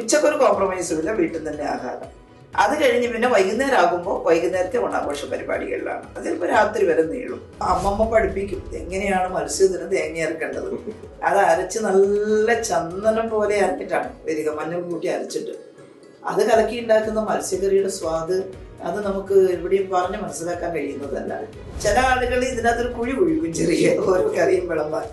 ഉച്ചക്കൊരു കോംപ്രമൈസും ഇല്ല വീട്ടിൽ തന്നെ ആഹാരം അത് കഴിഞ്ഞ് പിന്നെ വൈകുന്നേരം ആകുമ്പോൾ വൈകുന്നേരത്തെ ഓണാഘോഷ പരിപാടികളിലാണ്. അത് ചിലപ്പോൾ രാത്രി വരെ നീളും. അമ്മമ്മ പഠിപ്പിക്കും എങ്ങനെയാണ് മത്സ്യത്തിന് തേങ്ങ ഇറക്കേണ്ടത് അത് അരച്ച് നല്ല ചന്ദനം പോലെ അരച്ചിട്ടാണ് വരിക മഞ്ഞൾ കൂട്ടി അരച്ചിട്ട്. അത് കലക്കി ഉണ്ടാക്കുന്ന മത്സ്യക്കറിയുടെ സ്വാദ് അത് നമുക്ക് എവിടെയും പറഞ്ഞ് മനസ്സിലാക്കാൻ കഴിയുന്നതല്ല. ചില ആളുകൾ ഇതിനകത്തൊരു കുഴി കുഴിക്കും ചെറിയ ഓരോ കറിയും വിളമ്പാൻ.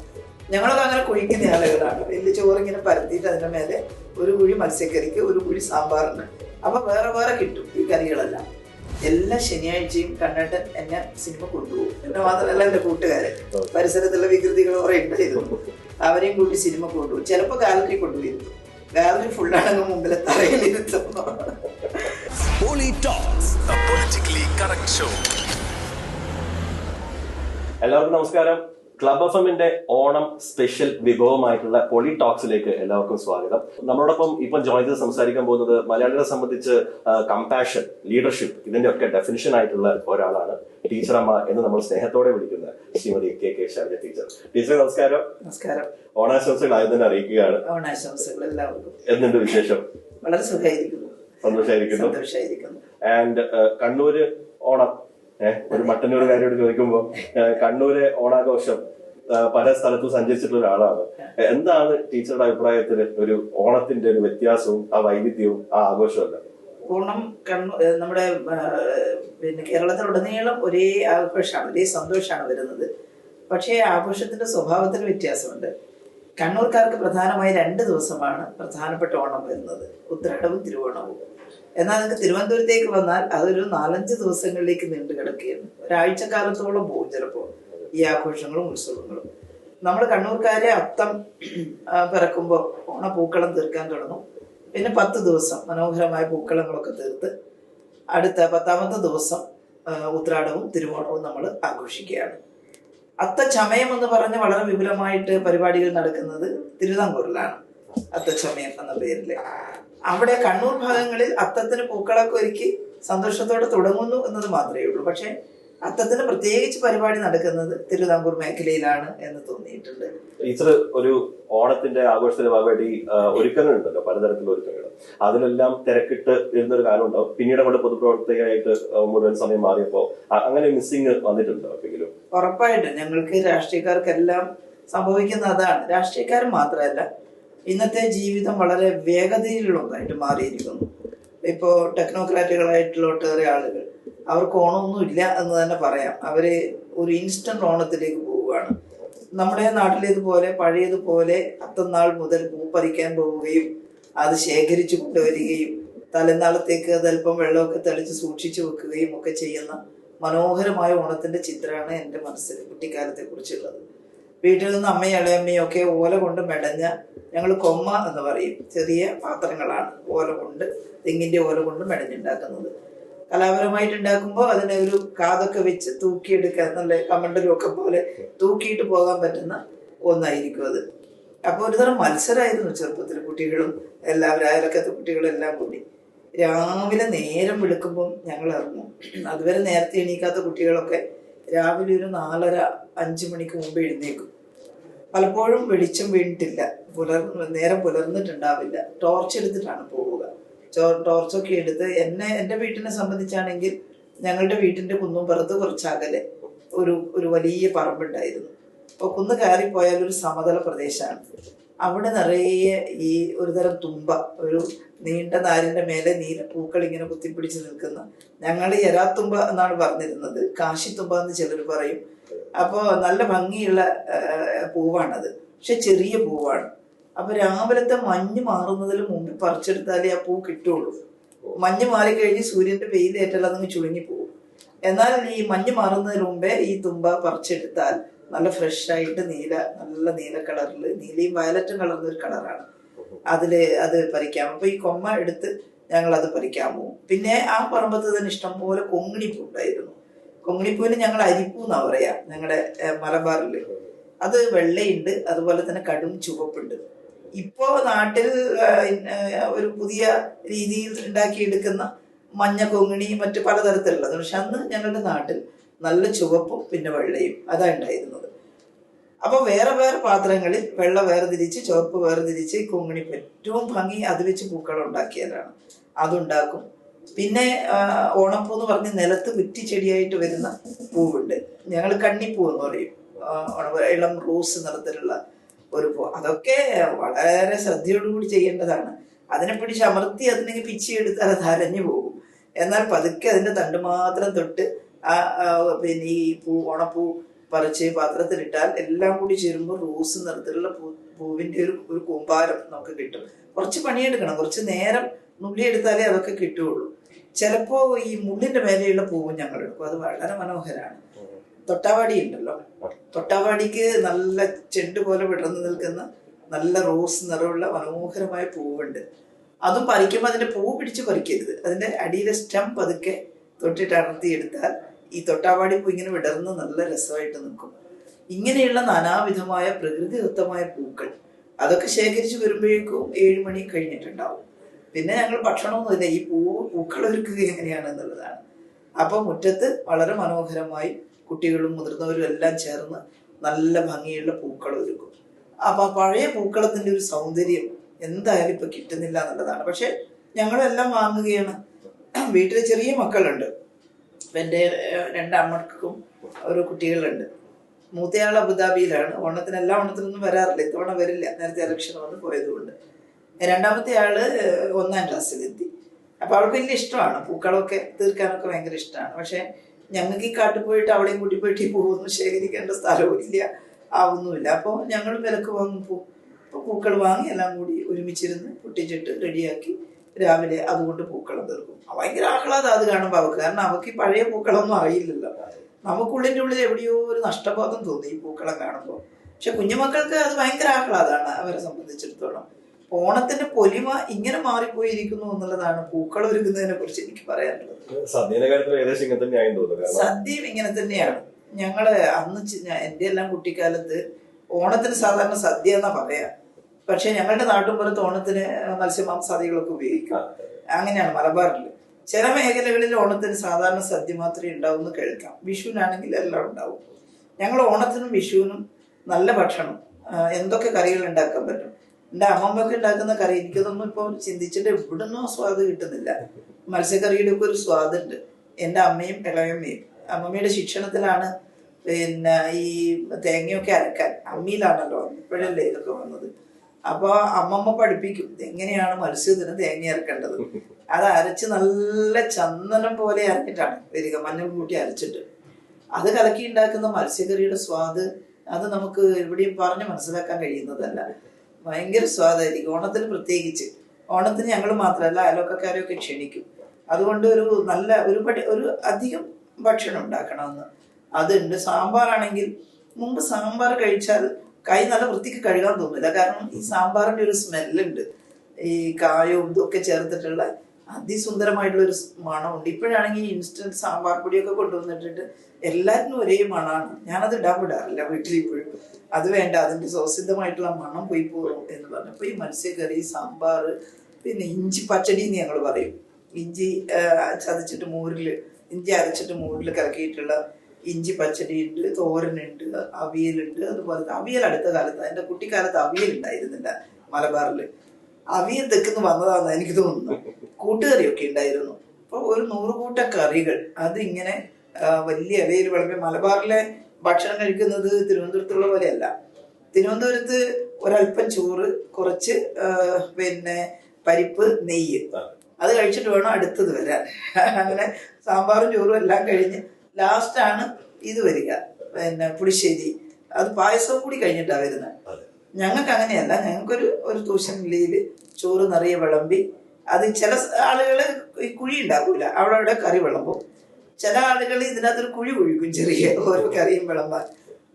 ഞങ്ങളൊക്കെ അങ്ങനെ കുഴിക്കുന്ന ആളുകളാണ്. വലിയ ചോറിങ്ങനെ പരത്തിയിട്ട് അതിന്റെ മേലെ ഒരു കുഴി മത്സ്യക്കറിക്ക് ഒരു കുഴി സാമ്പാറിന്. അപ്പം വേറെ വേറെ കിട്ടും ഈ കറികളെല്ലാം. എല്ലാ ശനിയാഴ്ചയും കണ്ടിട്ട് എന്നെ സിനിമ കൊണ്ടുപോകും. എന്നെ മാത്രമല്ല എന്റെ കൂട്ടുകാരൻ പരിസരത്തുള്ള വികൃതികൾ കുറെ ചെയ്തു അവരെയും കൂട്ടി സിനിമ കൊണ്ടുപോകും. ചിലപ്പോൾ ഗാലറി കൊണ്ടുപോയിരുന്നു ഗാലറി ഫുള്ളാണെങ്കിൽ മുമ്പിലെ correct എല്ലാവർക്കും നമസ്കാരം. ക്ലബ് എഫ് എമ്മിന്റെ ഓണം സ്പെഷ്യൽ വിഭവമായിട്ടുള്ള പൊളി ടോക്സിലേക്ക് എല്ലാവർക്കും സ്വാഗതം. നമ്മളോടൊപ്പം ഇപ്പം ജോയിൻ ചെയ്ത് സംസാരിക്കാൻ പോകുന്നത് മലയാളികളെ സംബന്ധിച്ച് കമ്പാഷൻ ലീഡർഷിപ്പ് ഇതിന്റെ ഒക്കെ ഡെഫിനിഷൻ ആയിട്ടുള്ള ഒരാളാണ് ടീച്ചറമ്മ എന്ന് നമ്മൾ സ്നേഹത്തോടെ വിളിക്കുന്ന Shrimati K K Shailaja teacher teacher നമസ്കാരം. നമസ്കാരം. ഓണാശംസകൾ ആദ്യം തന്നെ അറിയിക്കുകയാണ്. ഓണാശംസകൾ എല്ലാവർക്കും. എന്തുണ്ട് വിശേഷം? വളരെ സുഖമായിരിക്കുന്നു. സന്തോഷമായിരിക്കുന്നു സന്തോഷമായിരിക്കുന്നു ആൻഡ് കണ്ണൂര് ഓണം ഏഹ് ഒരു മട്ടന്നൂർ കാര്യോട് ചോദിക്കുമ്പോ കണ്ണൂരെ ഓണാഘോഷം പല സ്ഥലത്തും സഞ്ചരിച്ചിട്ടുള്ള ഒരാളാണ്. എന്താണ് ടീച്ചറുടെ അഭിപ്രായത്തിൽ ഒരു ഓണത്തിന്റെ ഒരു വ്യത്യാസവും ആ വൈവിധ്യവും ആ ആഘോഷവും എല്ലാം ഓണം കണ്ണു നമ്മുടെ പിന്നെ കേരളത്തിലുടനീളം ഒരേ ആഘോഷമാണ് ഒരേ സന്തോഷമാണ് വരുന്നത്. പക്ഷേ ആഘോഷത്തിന്റെ സ്വഭാവത്തിന് വ്യത്യാസമുണ്ട്. കണ്ണൂർക്കാർക്ക് പ്രധാനമായി രണ്ട് ദിവസമാണ് പ്രധാനപ്പെട്ട ഓണം വരുന്നത്. ഉത്രാടവും തിരുവോണവും. എന്നാൽ നിങ്ങൾക്ക് തിരുവനന്തപുരത്തേക്ക് വന്നാൽ അതൊരു നാലഞ്ച് ദിവസങ്ങളിലേക്ക് നീണ്ടു കിടക്കുകയാണ്. ഒരാഴ്ചക്കാലത്തോളം പോകും ചിലപ്പോൾ. ഈ ആഘോഷങ്ങളും ഉത്സവങ്ങളും. നമ്മൾ കണ്ണൂർക്കാരെ അത്തം പിറക്കുമ്പോൾ ഓണപ്പൂക്കളം തീർക്കാൻ തുടങ്ങും. പിന്നെ പത്ത് ദിവസം മനോഹരമായ പൂക്കളങ്ങളൊക്കെ തീർത്ത് അടുത്ത പത്താമത്തെ ദിവസം ഉത്രാടവും തിരുവോണവും നമ്മൾ ആഘോഷിക്കുകയാണ്. അത്തച്ചമയം എന്ന് പറഞ്ഞ് വളരെ വിപുലമായിട്ട് പരിപാടികൾ നടക്കുന്നത് തിരുവിതാംകൂറിലാണ്. അത്തച്ചമയം എന്ന പേരിൽ അവിടെ കണ്ണൂർ ഭാഗങ്ങളിൽ അത്തത്തിന് പൂക്കളൊക്കെ ഒരുക്കി സന്തോഷത്തോടെ തുടങ്ങുന്നു എന്നത് മാത്രമേ ഉള്ളൂ. പക്ഷേ അത്തത്തിന് പ്രത്യേകിച്ച് പരിപാടി നടക്കുന്നത് തിരുവിതാംകൂർ മേഖലയിലാണ് എന്ന് തോന്നിയിട്ടുണ്ട്. ടീച്ചർ ഒരു ഓണത്തിന്റെ ആഘോഷത്തിന്റെ ഭാഗമായിട്ട് ഈ ഉണ്ടല്ലോ ഒരുക്കങ്ങളുണ്ടല്ലോ പലതരത്തിലുള്ള ഒരുക്കങ്ങൾ. അതിലെല്ലാം തിരക്കിട്ട് ഇരുന്നൊരു കാലം ഉണ്ടാവും. പിന്നീട് അവിടെ പൊതുപ്രവർത്തകയായിട്ട് മുഴുവൻ സമയം മാറിയപ്പോ അങ്ങനെ മിസ്സിങ് വന്നിട്ടുണ്ടോ എപ്പോഴെങ്കിലും? ഉറപ്പായിട്ടും ഞങ്ങൾക്ക് രാഷ്ട്രീയക്കാർക്കെല്ലാം സംഭവിക്കുന്ന അതാണ്. രാഷ്ട്രീയക്കാർ മാത്രമല്ല ഇന്നത്തെ ജീവിതം വളരെ വേഗതയിലുള്ള ഒന്നായിട്ട് മാറിയിരിക്കുന്നു. ഇപ്പോൾ ടെക്നോക്രാറ്റുകളായിട്ടുള്ള ഒട്ടേറെ ആളുകൾ അവർക്ക് ഓണമൊന്നും ഇല്ല എന്ന് തന്നെ പറയാം. അവർ ഒരു ഇൻസ്റ്റന്റ് ഓണത്തിലേക്ക് പോവുകയാണ്. നമ്മുടെ നാട്ടിലേതുപോലെ പഴയതുപോലെ അത്തന്നാൾ മുതൽ പൂ പറിക്കാൻ പോവുകയും അത് ശേഖരിച്ചു കൊണ്ടുവരികയും തലനാളത്തേക്ക് അതല്പം വെള്ളമൊക്കെ തെളിച്ച് സൂക്ഷിച്ചു വെക്കുകയും ഒക്കെ ചെയ്യുന്ന മനോഹരമായ ഓണത്തിന്റെ ചിത്രമാണ് എന്റെ മനസ്സിൽ കുട്ടിക്കാലത്തെ കുറിച്ചുള്ളത് വീട്ടിൽ നിന്ന് അമ്മയും ഇളയമ്മയും ഒക്കെ ഓല കൊണ്ട് മെടഞ്ഞ ഞങ്ങൾ കൊമ്മ എന്ന് പറയും. ചെറിയ പാത്രങ്ങളാണ് ഓല കൊണ്ട് തെങ്ങിന്റെ ഓല കൊണ്ട് മെടഞ്ഞുണ്ടാക്കുന്നത്. കലാപരമായിട്ട് ഉണ്ടാക്കുമ്പോൾ അതിനെ ഒരു കാതൊക്കെ വെച്ച് തൂക്കിയെടുക്കാൻ നല്ല കമണ്ടലും ഒക്കെ പോലെ തൂക്കിയിട്ട് പോകാൻ പറ്റുന്ന ഒന്നായിരിക്കും അത്. അപ്പോൾ ഒരുതരം മത്സരമായിരുന്നു ചെറുപ്പത്തിൽ കുട്ടികളും എല്ലാവരും അയലക്കത്തെ കുട്ടികളെല്ലാം കൂടി. രാവിലെ നേരം വെളുക്കുമ്പം ഞങ്ങൾ ഇറങ്ങും. അതുവരെ നേരത്തെ എണീക്കാത്ത കുട്ടികളൊക്കെ രാവിലെ ഒരു നാലര അഞ്ച് മണിക്ക് മുമ്പ് എഴുന്നേക്കും. പലപ്പോഴും വെളിച്ചം വീണിട്ടില്ല. പുലർ നേരം പുലർന്നിട്ടുണ്ടാവില്ല. ടോർച്ച് എടുത്തിട്ടാണ് പോവുക. ടോർച്ചൊക്കെ എടുത്ത് എന്നെ എന്റെ വീട്ടിനെ സംബന്ധിച്ചാണെങ്കിൽ ഞങ്ങളുടെ വീട്ടിന്റെ കുന്നുംപുറത്ത് കുറച്ച് അകലെ ഒരു ഒരു വലിയ പറമ്പുണ്ടായിരുന്നു. അപ്പോൾ കുന്ന് കയറിപ്പോയാൽ ഒരു സമതല പ്രദേശമാണ്. അവിടെ നിറയെ ഈ ഒരുതരം തുമ്പ ഒരു നീണ്ട നാരിന്റെ മേലെ നീല പൂക്കൾ ഇങ്ങനെ കുത്തിപ്പിടിച്ച് നിൽക്കുന്ന. ഞങ്ങൾ എരാത്തുമ്പ എന്നാണ് പറഞ്ഞിരുന്നത്. കാശിത്തുമ്പ എന്ന് ചിലർ പറയും. അപ്പോൾ നല്ല ഭംഗിയുള്ള പൂവാണത്. പക്ഷെ ചെറിയ പൂവാണ്. അപ്പൊ രാവിലത്തെ മഞ്ഞ് മാറുന്നതിന് മുമ്പ് പറിച്ചെടുത്താലേ ആ പൂ കിട്ടുള്ളൂ. മഞ്ഞ് മാറിക്കഴിഞ്ഞ് സൂര്യന്റെ വെയിലേറ്റാൽ അതങ്ങ് ചുളുങ്ങി പോകും എന്നാൽ ഈ മഞ്ഞ് മാറുന്നതിന് മുമ്പേ ഈ തുമ്പ പറിച്ചെടുത്താൽ നല്ല ഫ്രഷ് ആയിട്ട് നീല നല്ല നീല കളറിൽ നീലയും വയലറ്റും കളർന്ന ഒരു കളറാണ് അതിൽ അത് പറിക്കാം. അപ്പൊ ഈ കൊമ്മ എടുത്ത് ഞങ്ങൾ അത് പറിക്കാൻ പോകും പിന്നെ ആ പറമ്പത്ത് തന്നെ ഇഷ്ടംപോലെ കൊങ്ങിണിപ്പൂ ഉണ്ടായിരുന്നു കൊങ്ങിണിപ്പൂവിന് ഞങ്ങൾ അരിപ്പൂ എന്നാ പറയാ ഞങ്ങളുടെ മലബാറിൽ അത് വെള്ളയുണ്ട് അതുപോലെ തന്നെ കടും ചുവപ്പുണ്ട്. ഇപ്പോ നാട്ടിൽ ഒരു പുതിയ രീതിയിൽ ഉണ്ടാക്കിയെടുക്കുന്ന മഞ്ഞ കൊങ്ങിണി മറ്റു പലതരത്തിലുള്ളത്. പക്ഷെ അന്ന് ഞങ്ങളുടെ നാട്ടിൽ നല്ല ചുവപ്പും പിന്നെ വെള്ളയും അതാണ് ഉണ്ടായിരുന്നത്. അപ്പൊ വേറെ വേറെ പാത്രങ്ങളിൽ വെള്ള വേർതിരിച്ച് ചുവപ്പ് വേർതിരിച്ച് കുങ്ങിണി ഏറ്റവും ഭംഗി അത് വെച്ച് പൂക്കൾ ഉണ്ടാക്കിയതാണ്. അതുണ്ടാക്കും. പിന്നെ ഓണപ്പൂ എന്ന് പറഞ്ഞ് നിലത്ത് കുറ്റിച്ചെടിയായിട്ട് വരുന്ന പൂവുണ്ട്. ഞങ്ങൾ കണ്ണിപ്പൂ എന്ന് പറയും. ഇളം റോസ് നിറത്തിലുള്ള ഒരു പൂ. അതൊക്കെ വളരെ ശ്രദ്ധയോടുകൂടി ചെയ്യേണ്ടതാണ്. അതിനെ പിടിച്ച് അമർത്തി അതിനെ പിച്ചിയെടുത്താൽ അത് അരഞ്ഞു പോകും. എന്നാൽ പതുക്കെ അതിന്റെ തണ്ട് മാത്രം തൊട്ട് പിന്നെ ഈ പൂ ഓണപ്പൂ പറിച്ച് പാത്രത്തിലിട്ടാൽ എല്ലാം കൂടി ചേരുമ്പോൾ റോസ് നിറത്തിലുള്ള പൂ പൂവിന്റെ ഒരു ഒരു കൂമ്പാരം നമുക്ക് കിട്ടും. കുറച്ച് പണിയെടുക്കണം. കുറച്ച് നേരം നുള്ളിയെടുത്താലേ അതൊക്കെ കിട്ടുകയുള്ളൂ. ചിലപ്പോ ഈ മുള്ളിന്റെ മേലെയുള്ള പൂവും ഞങ്ങൾ എടുക്കും. അത് വളരെ മനോഹരമാണ്. തൊട്ടാവാടി ഉണ്ടല്ലോ. തൊട്ടാവാടിക്ക് നല്ല ചെണ്ട് പോലെ വിടർന്നു നിൽക്കുന്ന നല്ല റോസ് നിറമുള്ള മനോഹരമായ പൂവുണ്ട്. അതും പറിക്കുമ്പോൾ അതിന്റെ പൂ പിടിച്ച് പറിക്കരുത്. അതിന്റെ അടിയിലെ സ്റ്റം പതുക്കെ തൊട്ടിട്ട് അടർത്തിയെടുത്താൽ ഈ തൊട്ടാവാടി പൂ ഇങ്ങനെ വിടർന്ന് നല്ല രസമായിട്ട് നിൽക്കും. ഇങ്ങനെയുള്ള നാനാവിധമായ പ്രകൃതിദത്തമായ പൂക്കൾ അതൊക്കെ ശേഖരിച്ച് വരുമ്പോഴേക്കും ഏഴ് മണി കഴിഞ്ഞിട്ടുണ്ടാവും. പിന്നെ ഞങ്ങൾ ഭക്ഷണമൊന്നുമില്ല ഈ പൂ പൂക്കൾ ഒരുക്കുക എങ്ങനെയാണെന്നുള്ളതാണ് അപ്പൊ മുറ്റത്ത് വളരെ മനോഹരമായി കുട്ടികളും മുതിർന്നവരും എല്ലാം ചേർന്ന് നല്ല ഭംഗിയുള്ള പൂക്കൾ ഒരുക്കും. അപ്പൊ ആ പഴയ പൂക്കളത്തിന്റെ ഒരു സൗന്ദര്യം എന്തായാലും ഇപ്പൊ കിട്ടുന്നില്ല എന്നുള്ളതാണ്. പക്ഷെ ഞങ്ങളെല്ലാം വാങ്ങുകയാണ്. വീട്ടിൽ ചെറിയ മക്കളുണ്ട്. എന്റെ രണ്ടമ്മക്കും ഓരോ കുട്ടികളുണ്ട്. മൂത്തയാൾ അബുദാബിയിലാണ്. ഓണത്തിന് എല്ലാ ഓണത്തിനൊന്നും വരാറില്ല. ഇത്തവണ വരില്ല. നേരത്തെ ഇലക്ഷൻ വന്ന് പോയതുകൊണ്ട്. രണ്ടാമത്തെ ആൾ ഒന്നാം ക്ലാസ്സിലെത്തി. അപ്പൊ അവൾക്ക് വലിയ ഇഷ്ടമാണ്. പൂക്കളൊക്കെ തീർക്കാനൊക്കെ ഭയങ്കര ഇഷ്ടമാണ്. പക്ഷെ ഞങ്ങൾക്ക് ഈ കാട്ടിൽ പോയിട്ട് അവിടെയും കൂട്ടി പോയിട്ട് ഈ പൂവൊന്നും ശേഖരിക്കേണ്ട സ്ഥലവും ഇല്ല ആവുന്നുമില്ല. അപ്പോൾ ഞങ്ങൾ വിലക്ക് വാങ്ങും പൂ. അപ്പോൾ പൂക്കൾ വാങ്ങി എല്ലാം കൂടി ഒരുമിച്ചിരുന്ന് പൊട്ടിച്ചിട്ട് റെഡിയാക്കി രാവിലെ അതുകൊണ്ട് പൂക്കളം തീർക്കും. ഭയങ്കര ആഹ്ലാദം അത് കാണുമ്പോൾ അവക്ക്. കാരണം അവക്ക് ഈ പഴയ പൂക്കളൊന്നും അറിയില്ലല്ലോ. നമുക്കുള്ളിന്റെ ഉള്ളിൽ എവിടെയോ ഒരു നഷ്ടബോധം തോന്നി ഈ പൂക്കളം കാണുമ്പോൾ പക്ഷെ കുഞ്ഞുമക്കൾക്ക് അത് ഭയങ്കര ആഹ്ലാദമാണ് അവരെ സംബന്ധിച്ചിടത്തോളം. ഓണത്തിന്റെ പൊലിമ ഇങ്ങനെ മാറിപ്പോയിരിക്കുന്നു എന്നുള്ളതാണ് പൂക്കൾ ഒരുക്കുന്നതിനെ കുറിച്ച് എനിക്ക് പറയാനുള്ളത്. സദ്യയും ഇങ്ങനെ തന്നെയാണ്. ഞങ്ങൾ അന്ന് എന്റെ എന്റെ എല്ലാം കുട്ടിക്കാലത്ത് ഓണത്തിന് സാധാരണ സദ്യ എന്നാ പറയാ. പക്ഷെ ഞങ്ങളുടെ നാട്ടുമ്പുറത്ത് ഓണത്തിന് മത്സ്യമാംസാദികളൊക്കെ ഉപയോഗിക്കും അങ്ങനെയാണ് മലബാറിൽ. ചില മേഖലകളിൽ ഓണത്തിന് സാധാരണ സദ്യ മാത്രമേ ഉണ്ടാവുമെന്ന് കേൾക്കാം. വിഷുവിനാണെങ്കിൽ എല്ലാം ഉണ്ടാവും. ഞങ്ങൾ ഓണത്തിനും വിഷുവിനും നല്ല ഭക്ഷണം എന്തൊക്കെ കറികൾ ഉണ്ടാക്കാൻ പറ്റും. എന്റെ അമ്മമ്മയൊക്കെ ഉണ്ടാക്കുന്ന കറി എനിക്കതൊന്നും ഇപ്പോൾ ചിന്തിച്ചിട്ട് ഇവിടുന്നോ സ്വാദ് കിട്ടുന്നില്ല. മത്സ്യക്കറിയുടെ ഒക്കെ ഒരു സ്വാദുണ്ട്. എന്റെ അമ്മയും ഇളയമ്മയും. അമ്മമ്മയുടെ ശിക്ഷണത്തിലാണ് പിന്നെ ഈ തേങ്ങയൊക്കെ അരക്കാൻ. അമ്മിയിലാണല്ലോ ഇപ്പോഴല്ലേ ഇതൊക്കെ വന്നത്. അപ്പോൾ അമ്മമ്മ പഠിപ്പിക്കും. എങ്ങനെയാണ് മത്സ്യത്തിന് തേങ്ങ അരക്കേണ്ടത്? അത് അരച്ച് നല്ല ചന്ദനം പോലെ അരഞ്ഞിട്ടാണ്. വരിക മഞ്ഞൾ കൂട്ടി അരച്ചിട്ട്. അത് കലക്കി ഉണ്ടാക്കുന്ന മത്സ്യക്കറിയുടെ സ്വാദ് അത് നമുക്ക് എവിടെയും പറഞ്ഞ് മനസ്സിലാക്കാൻ കഴിയുന്നതല്ല. ഭയങ്കര സ്വാദായിരിക്കും. ഓണത്തിന് പ്രത്യേകിച്ച്. ഓണത്തിന് ഞങ്ങൾ മാത്രമല്ല ഒക്കെ ക്ഷണിക്കും. അതുകൊണ്ട് ഒരു നല്ല ഒരു പടി ഒരു അധികം ഭക്ഷണം ഉണ്ടാക്കണമെന്ന്. അതുണ്ട്. സാമ്പാറാണെങ്കിൽ മുമ്പ് സാമ്പാർ കഴിച്ചാൽ കൈ നല്ല വൃത്തിക്ക് കഴുകാൻ തോന്നില്ല കാരണം ഈ സാമ്പാറിന്റെ ഒരു സ്മെല്ലുണ്ട്. ഈ കായവും ഇതൊക്കെ ചേർത്തിട്ടുള്ള അതിസുന്ദരമായിട്ടുള്ള ഒരു മണമുണ്ട്. ഇപ്പോഴാണെങ്കിൽ ഇൻസ്റ്റന്റ് സാമ്പാർ പൊടിയൊക്കെ കൊണ്ടുവന്നിട്ടിട്ട് എല്ലാത്തിനും ഒരേ മണമാണ് ഞാനത് ഇടാൻ വിടാറില്ല വീട്ടിൽ ഇപ്പോഴും. അത് വേണ്ട അതിന്റെ സ്വസിദ്ധമായിട്ടുള്ള മണം പോയി പോകും എന്ന് പറഞ്ഞപ്പോൾ ഈ മത്സ്യക്കറി സാമ്പാർ പിന്നെ ഇഞ്ചി പച്ചടി എന്ന് ഞങ്ങൾ പറയും. ഇഞ്ചി ചതച്ചിട്ട് മോരിൽ ഇഞ്ചി അരച്ചിട്ട് മോരിൽ കലക്കിയിട്ടുള്ള ഇഞ്ചി പച്ചടി ഉണ്ട് തോരനുണ്ട് അവിയലുണ്ട് അതുപോലെ അവിയൽ അടുത്ത കാലത്ത് എന്റെ കുട്ടിക്കാലത്ത് അവിയൽ ഉണ്ടായിരുന്നില്ല മലബാറിൽ അവിയൽ തെക്കുന്ന് വന്നതാണെന്ന് എനിക്ക് തോന്നുന്നു. കൂട്ടുകറിയൊക്കെ ഉണ്ടായിരുന്നു. അപ്പോൾ ഒരു നൂറ് കൂട്ട കറികൾ അതിങ്ങനെ വലിയ ഇലയിൽ വളരെ മലബാറിലെ ഭക്ഷണം കഴിക്കുന്നത് തിരുവനന്തപുരത്തുള്ള പോലെയല്ല. തിരുവനന്തപുരത്ത് ഒരല്പം ചോറ് കുറച്ച് പിന്നെ പരിപ്പ് നെയ്യ്. അത് കഴിച്ചിട്ട് വേണം അടുത്തത് വരാൻ. അങ്ങനെ സാമ്പാറും ചോറും എല്ലാം കഴിഞ്ഞ് ലാസ്റ്റാണ് ഇത് വരിക. പിന്നെ പുളിശ്ശേരി. അത് പായസം കൂടി കഴിഞ്ഞിട്ടാണ് വരുന്നത്. ഞങ്ങൾക്ക് അങ്ങനെയല്ല. ഞങ്ങൾക്കൊരു ഒരു തൂശനിലയിൽ ചോറ് നിറയെ വിളമ്പി. അത് ചില ആളുകൾ ഈ കുഴി ഉണ്ടാക്കൂല. അവിടെ അവിടെ കറി വിളമ്പും. ചില ആളുകൾ ഇതിനകത്തൊരു കുഴി കുഴിക്കും ചെറിയ ഓരോ കറിയും വിളമ്പാൻ.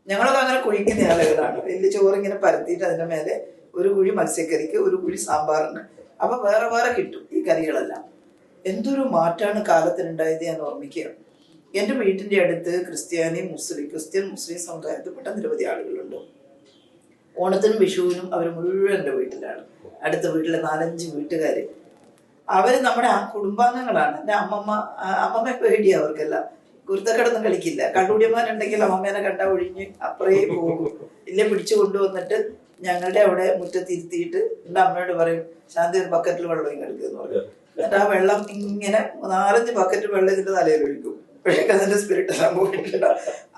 ഞങ്ങളൊക്കെ അങ്ങനെ കുഴിക്കുന്ന ആളുകളാണ്. വലിയ ചോറ് ഇങ്ങനെ പരത്തിയിട്ട് അതിന്റെ മേലെ ഒരു കുഴി മത്സ്യക്കറിക്ക് ഒരു കുഴി സാമ്പാറിന്. അപ്പൊ വേറെ വേറെ കിട്ടും ഈ കറികളെല്ലാം. എന്തൊരു മാറ്റാണ് കാലത്തിനുണ്ടായത് ഞാൻ ഓർമ്മിക്കുകയാണ്. എന്റെ വീട്ടിന്റെ അടുത്ത് ക്രിസ്ത്യാനി മുസ്ലിം ക്രിസ്ത്യൻ മുസ്ലിം സമുദായത്തിൽപ്പെട്ട നിരവധി ആളുകളുണ്ട്. ഓണത്തിനും വിഷുവിനും അവർ മുഴുവൻ എന്റെ വീട്ടിലാണ്. അടുത്ത വീട്ടിലെ നാലഞ്ച് വീട്ടുകാർ അവർ നമ്മുടെ ആ കുടുംബാംഗങ്ങളാണ്. എന്റെ അമ്മമ്മ അമ്മമ്മ പേടിയാ അവർക്കെല്ലാം. കുരുത്തക്കടൊന്നും കളിക്കില്ല. കള്ളുടിയന്മാരുണ്ടെങ്കിൽ അമ്മമ്മേനെ കണ്ട ഒഴിഞ്ഞ് അപ്പറേ പോകും. ഇല്ല പിടിച്ചു കൊണ്ടുവന്നിട്ട് ഞങ്ങളുടെ അവിടെ മുറ്റത്തിരുത്തിയിട്ട് എന്റെ അമ്മയോട് പറയും ശാന്തി ഒരു ബക്കറ്റിൽ വെള്ളം ഇങ്ങ് എടുക്കുമെന്ന് പറയും. എന്നിട്ട് ആ വെള്ളം ഇങ്ങനെ നാലഞ്ച് ബക്കറ്റ് വെള്ളം ഇതിന്റെ തലയിൽ ഒഴിക്കും. പക്ഷേ അതിന്റെ സ്പിരിറ്റ് എല്ലാം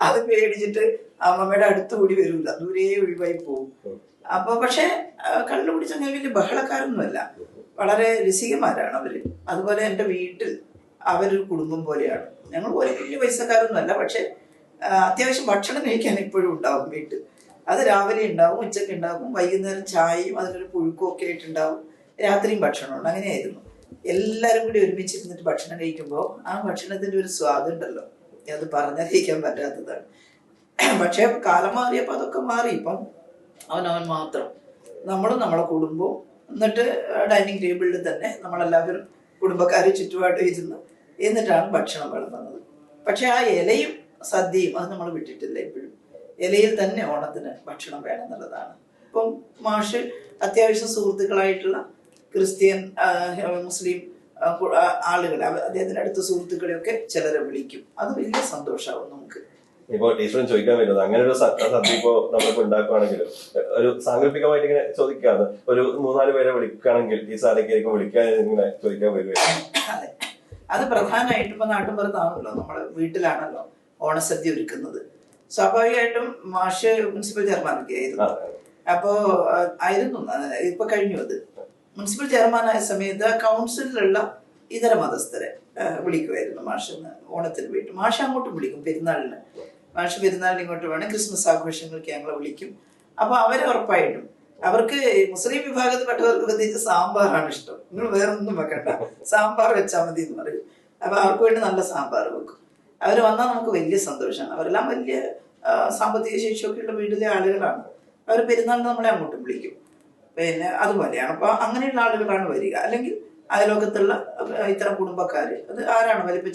അത് പേടിച്ചിട്ട് അമ്മമ്മയുടെ അടുത്ത് കൂടി വരൂല. ദൂരെ ഒഴിവായി പോകും അപ്പൊ പക്ഷെ കള്ളു കുടിച്ചെങ്കിൽ വലിയ ബഹളക്കാരൊന്നുമല്ല. വളരെ രസികമാരാണ് അവർ. അതുപോലെ എന്റെ വീട്ടിൽ അവരൊരു കുടുംബം പോലെയാണ്. ഞങ്ങൾ പോലെ വലിയ പൈസക്കാരൊന്നുമല്ല. പക്ഷെ അത്യാവശ്യം ഭക്ഷണം കഴിക്കാൻ ഇപ്പോഴും ഉണ്ടാവും വീട്ടിൽ. അത് രാവിലെ ഉണ്ടാവും ഉച്ചയ്ക്ക് ഉണ്ടാവും വൈകുന്നേരം ചായയും അതിനൊരു പുഴുക്കും ഒക്കെ ആയിട്ടുണ്ടാവും രാത്രിയും ഭക്ഷണമുണ്ട്. അങ്ങനെയായിരുന്നു. എല്ലാവരും കൂടി ഒരുമിച്ചിരുന്നിട്ട് ഭക്ഷണം കഴിക്കുമ്പോൾ ആ ഭക്ഷണത്തിന്റെ ഒരു സ്വാദുണ്ടല്ലോ അത് പറഞ്ഞറിയിക്കാൻ പറ്റാത്തതാണ്. പക്ഷേ കാലം മാറിയപ്പോൾ അതൊക്കെ മാറി. ഇപ്പം അവനവൻ മാത്രം. നമ്മളും നമ്മളെ കുടുംബവും എന്നിട്ട് ഡൈനിങ് ടേബിളിൽ തന്നെ നമ്മളെല്ലാവരും കുടുംബക്കാർ ചുറ്റുപാട് ഇരുന്ന് എന്നിട്ടാണ് ഭക്ഷണം വിളമ്പുന്നത്. പക്ഷേ ആ ഇലയും സദ്യയും അത് നമ്മൾ വിട്ടിട്ടില്ല ഇപ്പോഴും. ഇലയിൽ തന്നെ ഓണത്തിന് ഭക്ഷണം വേണം എന്നുള്ളതാണ്. ഇപ്പം മാഷ് അത്യാവശ്യം സുഹൃത്തുക്കളായിട്ടുള്ള ക്രിസ്ത്യൻ മുസ്ലിം ആളുകൾ ആളുകളെ അദ്ദേഹത്തിന്റെ അടുത്ത സുഹൃത്തുക്കളെയൊക്കെ ചിലരെ വിളിക്കും. അത് വലിയ സന്തോഷമാവും നമുക്ക്. ഇപ്പൊ ടീച്ചറും ചോദിക്കാൻ വരുന്നത് അങ്ങനെ ഒരു സദ്യ ഇപ്പോ നമ്മളിപ്പോ ഉണ്ടാക്കുവാണെങ്കിൽ ഒരു സാങ്കല്പികമായിട്ട് ഇങ്ങനെ ചോദിക്കാണ്. ഒരു മൂന്നാൽ പേരെ വിളിക്കുകയാണെങ്കിൽ ഈ സാധനക്കായിരിക്കും വിളിക്കാൻ ഇങ്ങനെ ചോദിക്കാൻ വരുവേ അതെ. അത് പ്രധാനമായിട്ടും ഇപ്പൊ നാട്ടുമ്പുറത്താണല്ലോ നമ്മുടെ വീട്ടിലാണല്ലോ ഓണസദ്യ ഒരുക്കുന്നത്. സ്വാഭാവികമായിട്ടും മാഷ് മുനിസിപ്പൽ ചെയർമാനൊക്കെ ആയിരുന്നു. അപ്പോ ആയിരുന്നു. ഇപ്പൊ കഴിഞ്ഞു അത്. മുനിസിപ്പൽ ചെയർമാനായ സമയത്ത് കൗൺസിലിലുള്ള ഇതര മതസ്ഥരെ വിളിക്കുമായിരുന്നു. മാഷെന്ന് ഓണത്തിന് വീട്ടിൽ മാഷ അങ്ങോട്ടും വിളിക്കും പെരുന്നാളിന്. മാഷ പെരുന്നാളിന് ഇങ്ങോട്ട് വേണം ക്രിസ്മസ് ആഘോഷങ്ങൾക്ക് ഞങ്ങളെ വിളിക്കും. അപ്പൊ അവരെ ഉറപ്പായിട്ടും അവർക്ക് മുസ്ലിം വിഭാഗത്തിൽ പെട്ടവർക്ക് പ്രത്യേകിച്ച് സാമ്പാറാണ് ഇഷ്ടം. നിങ്ങൾ വേറെ ഒന്നും വെക്കണ്ട. സാമ്പാർ വെച്ചാൽ മതി എന്ന് പറയും. അപ്പൊ അവർക്ക് വേണ്ടി നല്ല സാമ്പാർ വെക്കും. അവർ വന്നാൽ നമുക്ക് വലിയ സന്തോഷമാണ്. അവരെല്ലാം വലിയ സാമ്പത്തിക ശേഷിയൊക്കെയുള്ള വീട്ടിലെ ആളുകളാണ്. അവർ പെരുന്നാളിന് നമ്മളെ അങ്ങോട്ടും വിളിക്കും. പിന്നെ അതുപോലെയാണ്. അപ്പൊ അങ്ങനെയുള്ള ആളുകളാണ് വരിക. അല്ലെങ്കിൽ അയലോകത്തുള്ള ഇത്തരം കുടുംബക്കാർ അത് ആരാണ് വലിപ്പ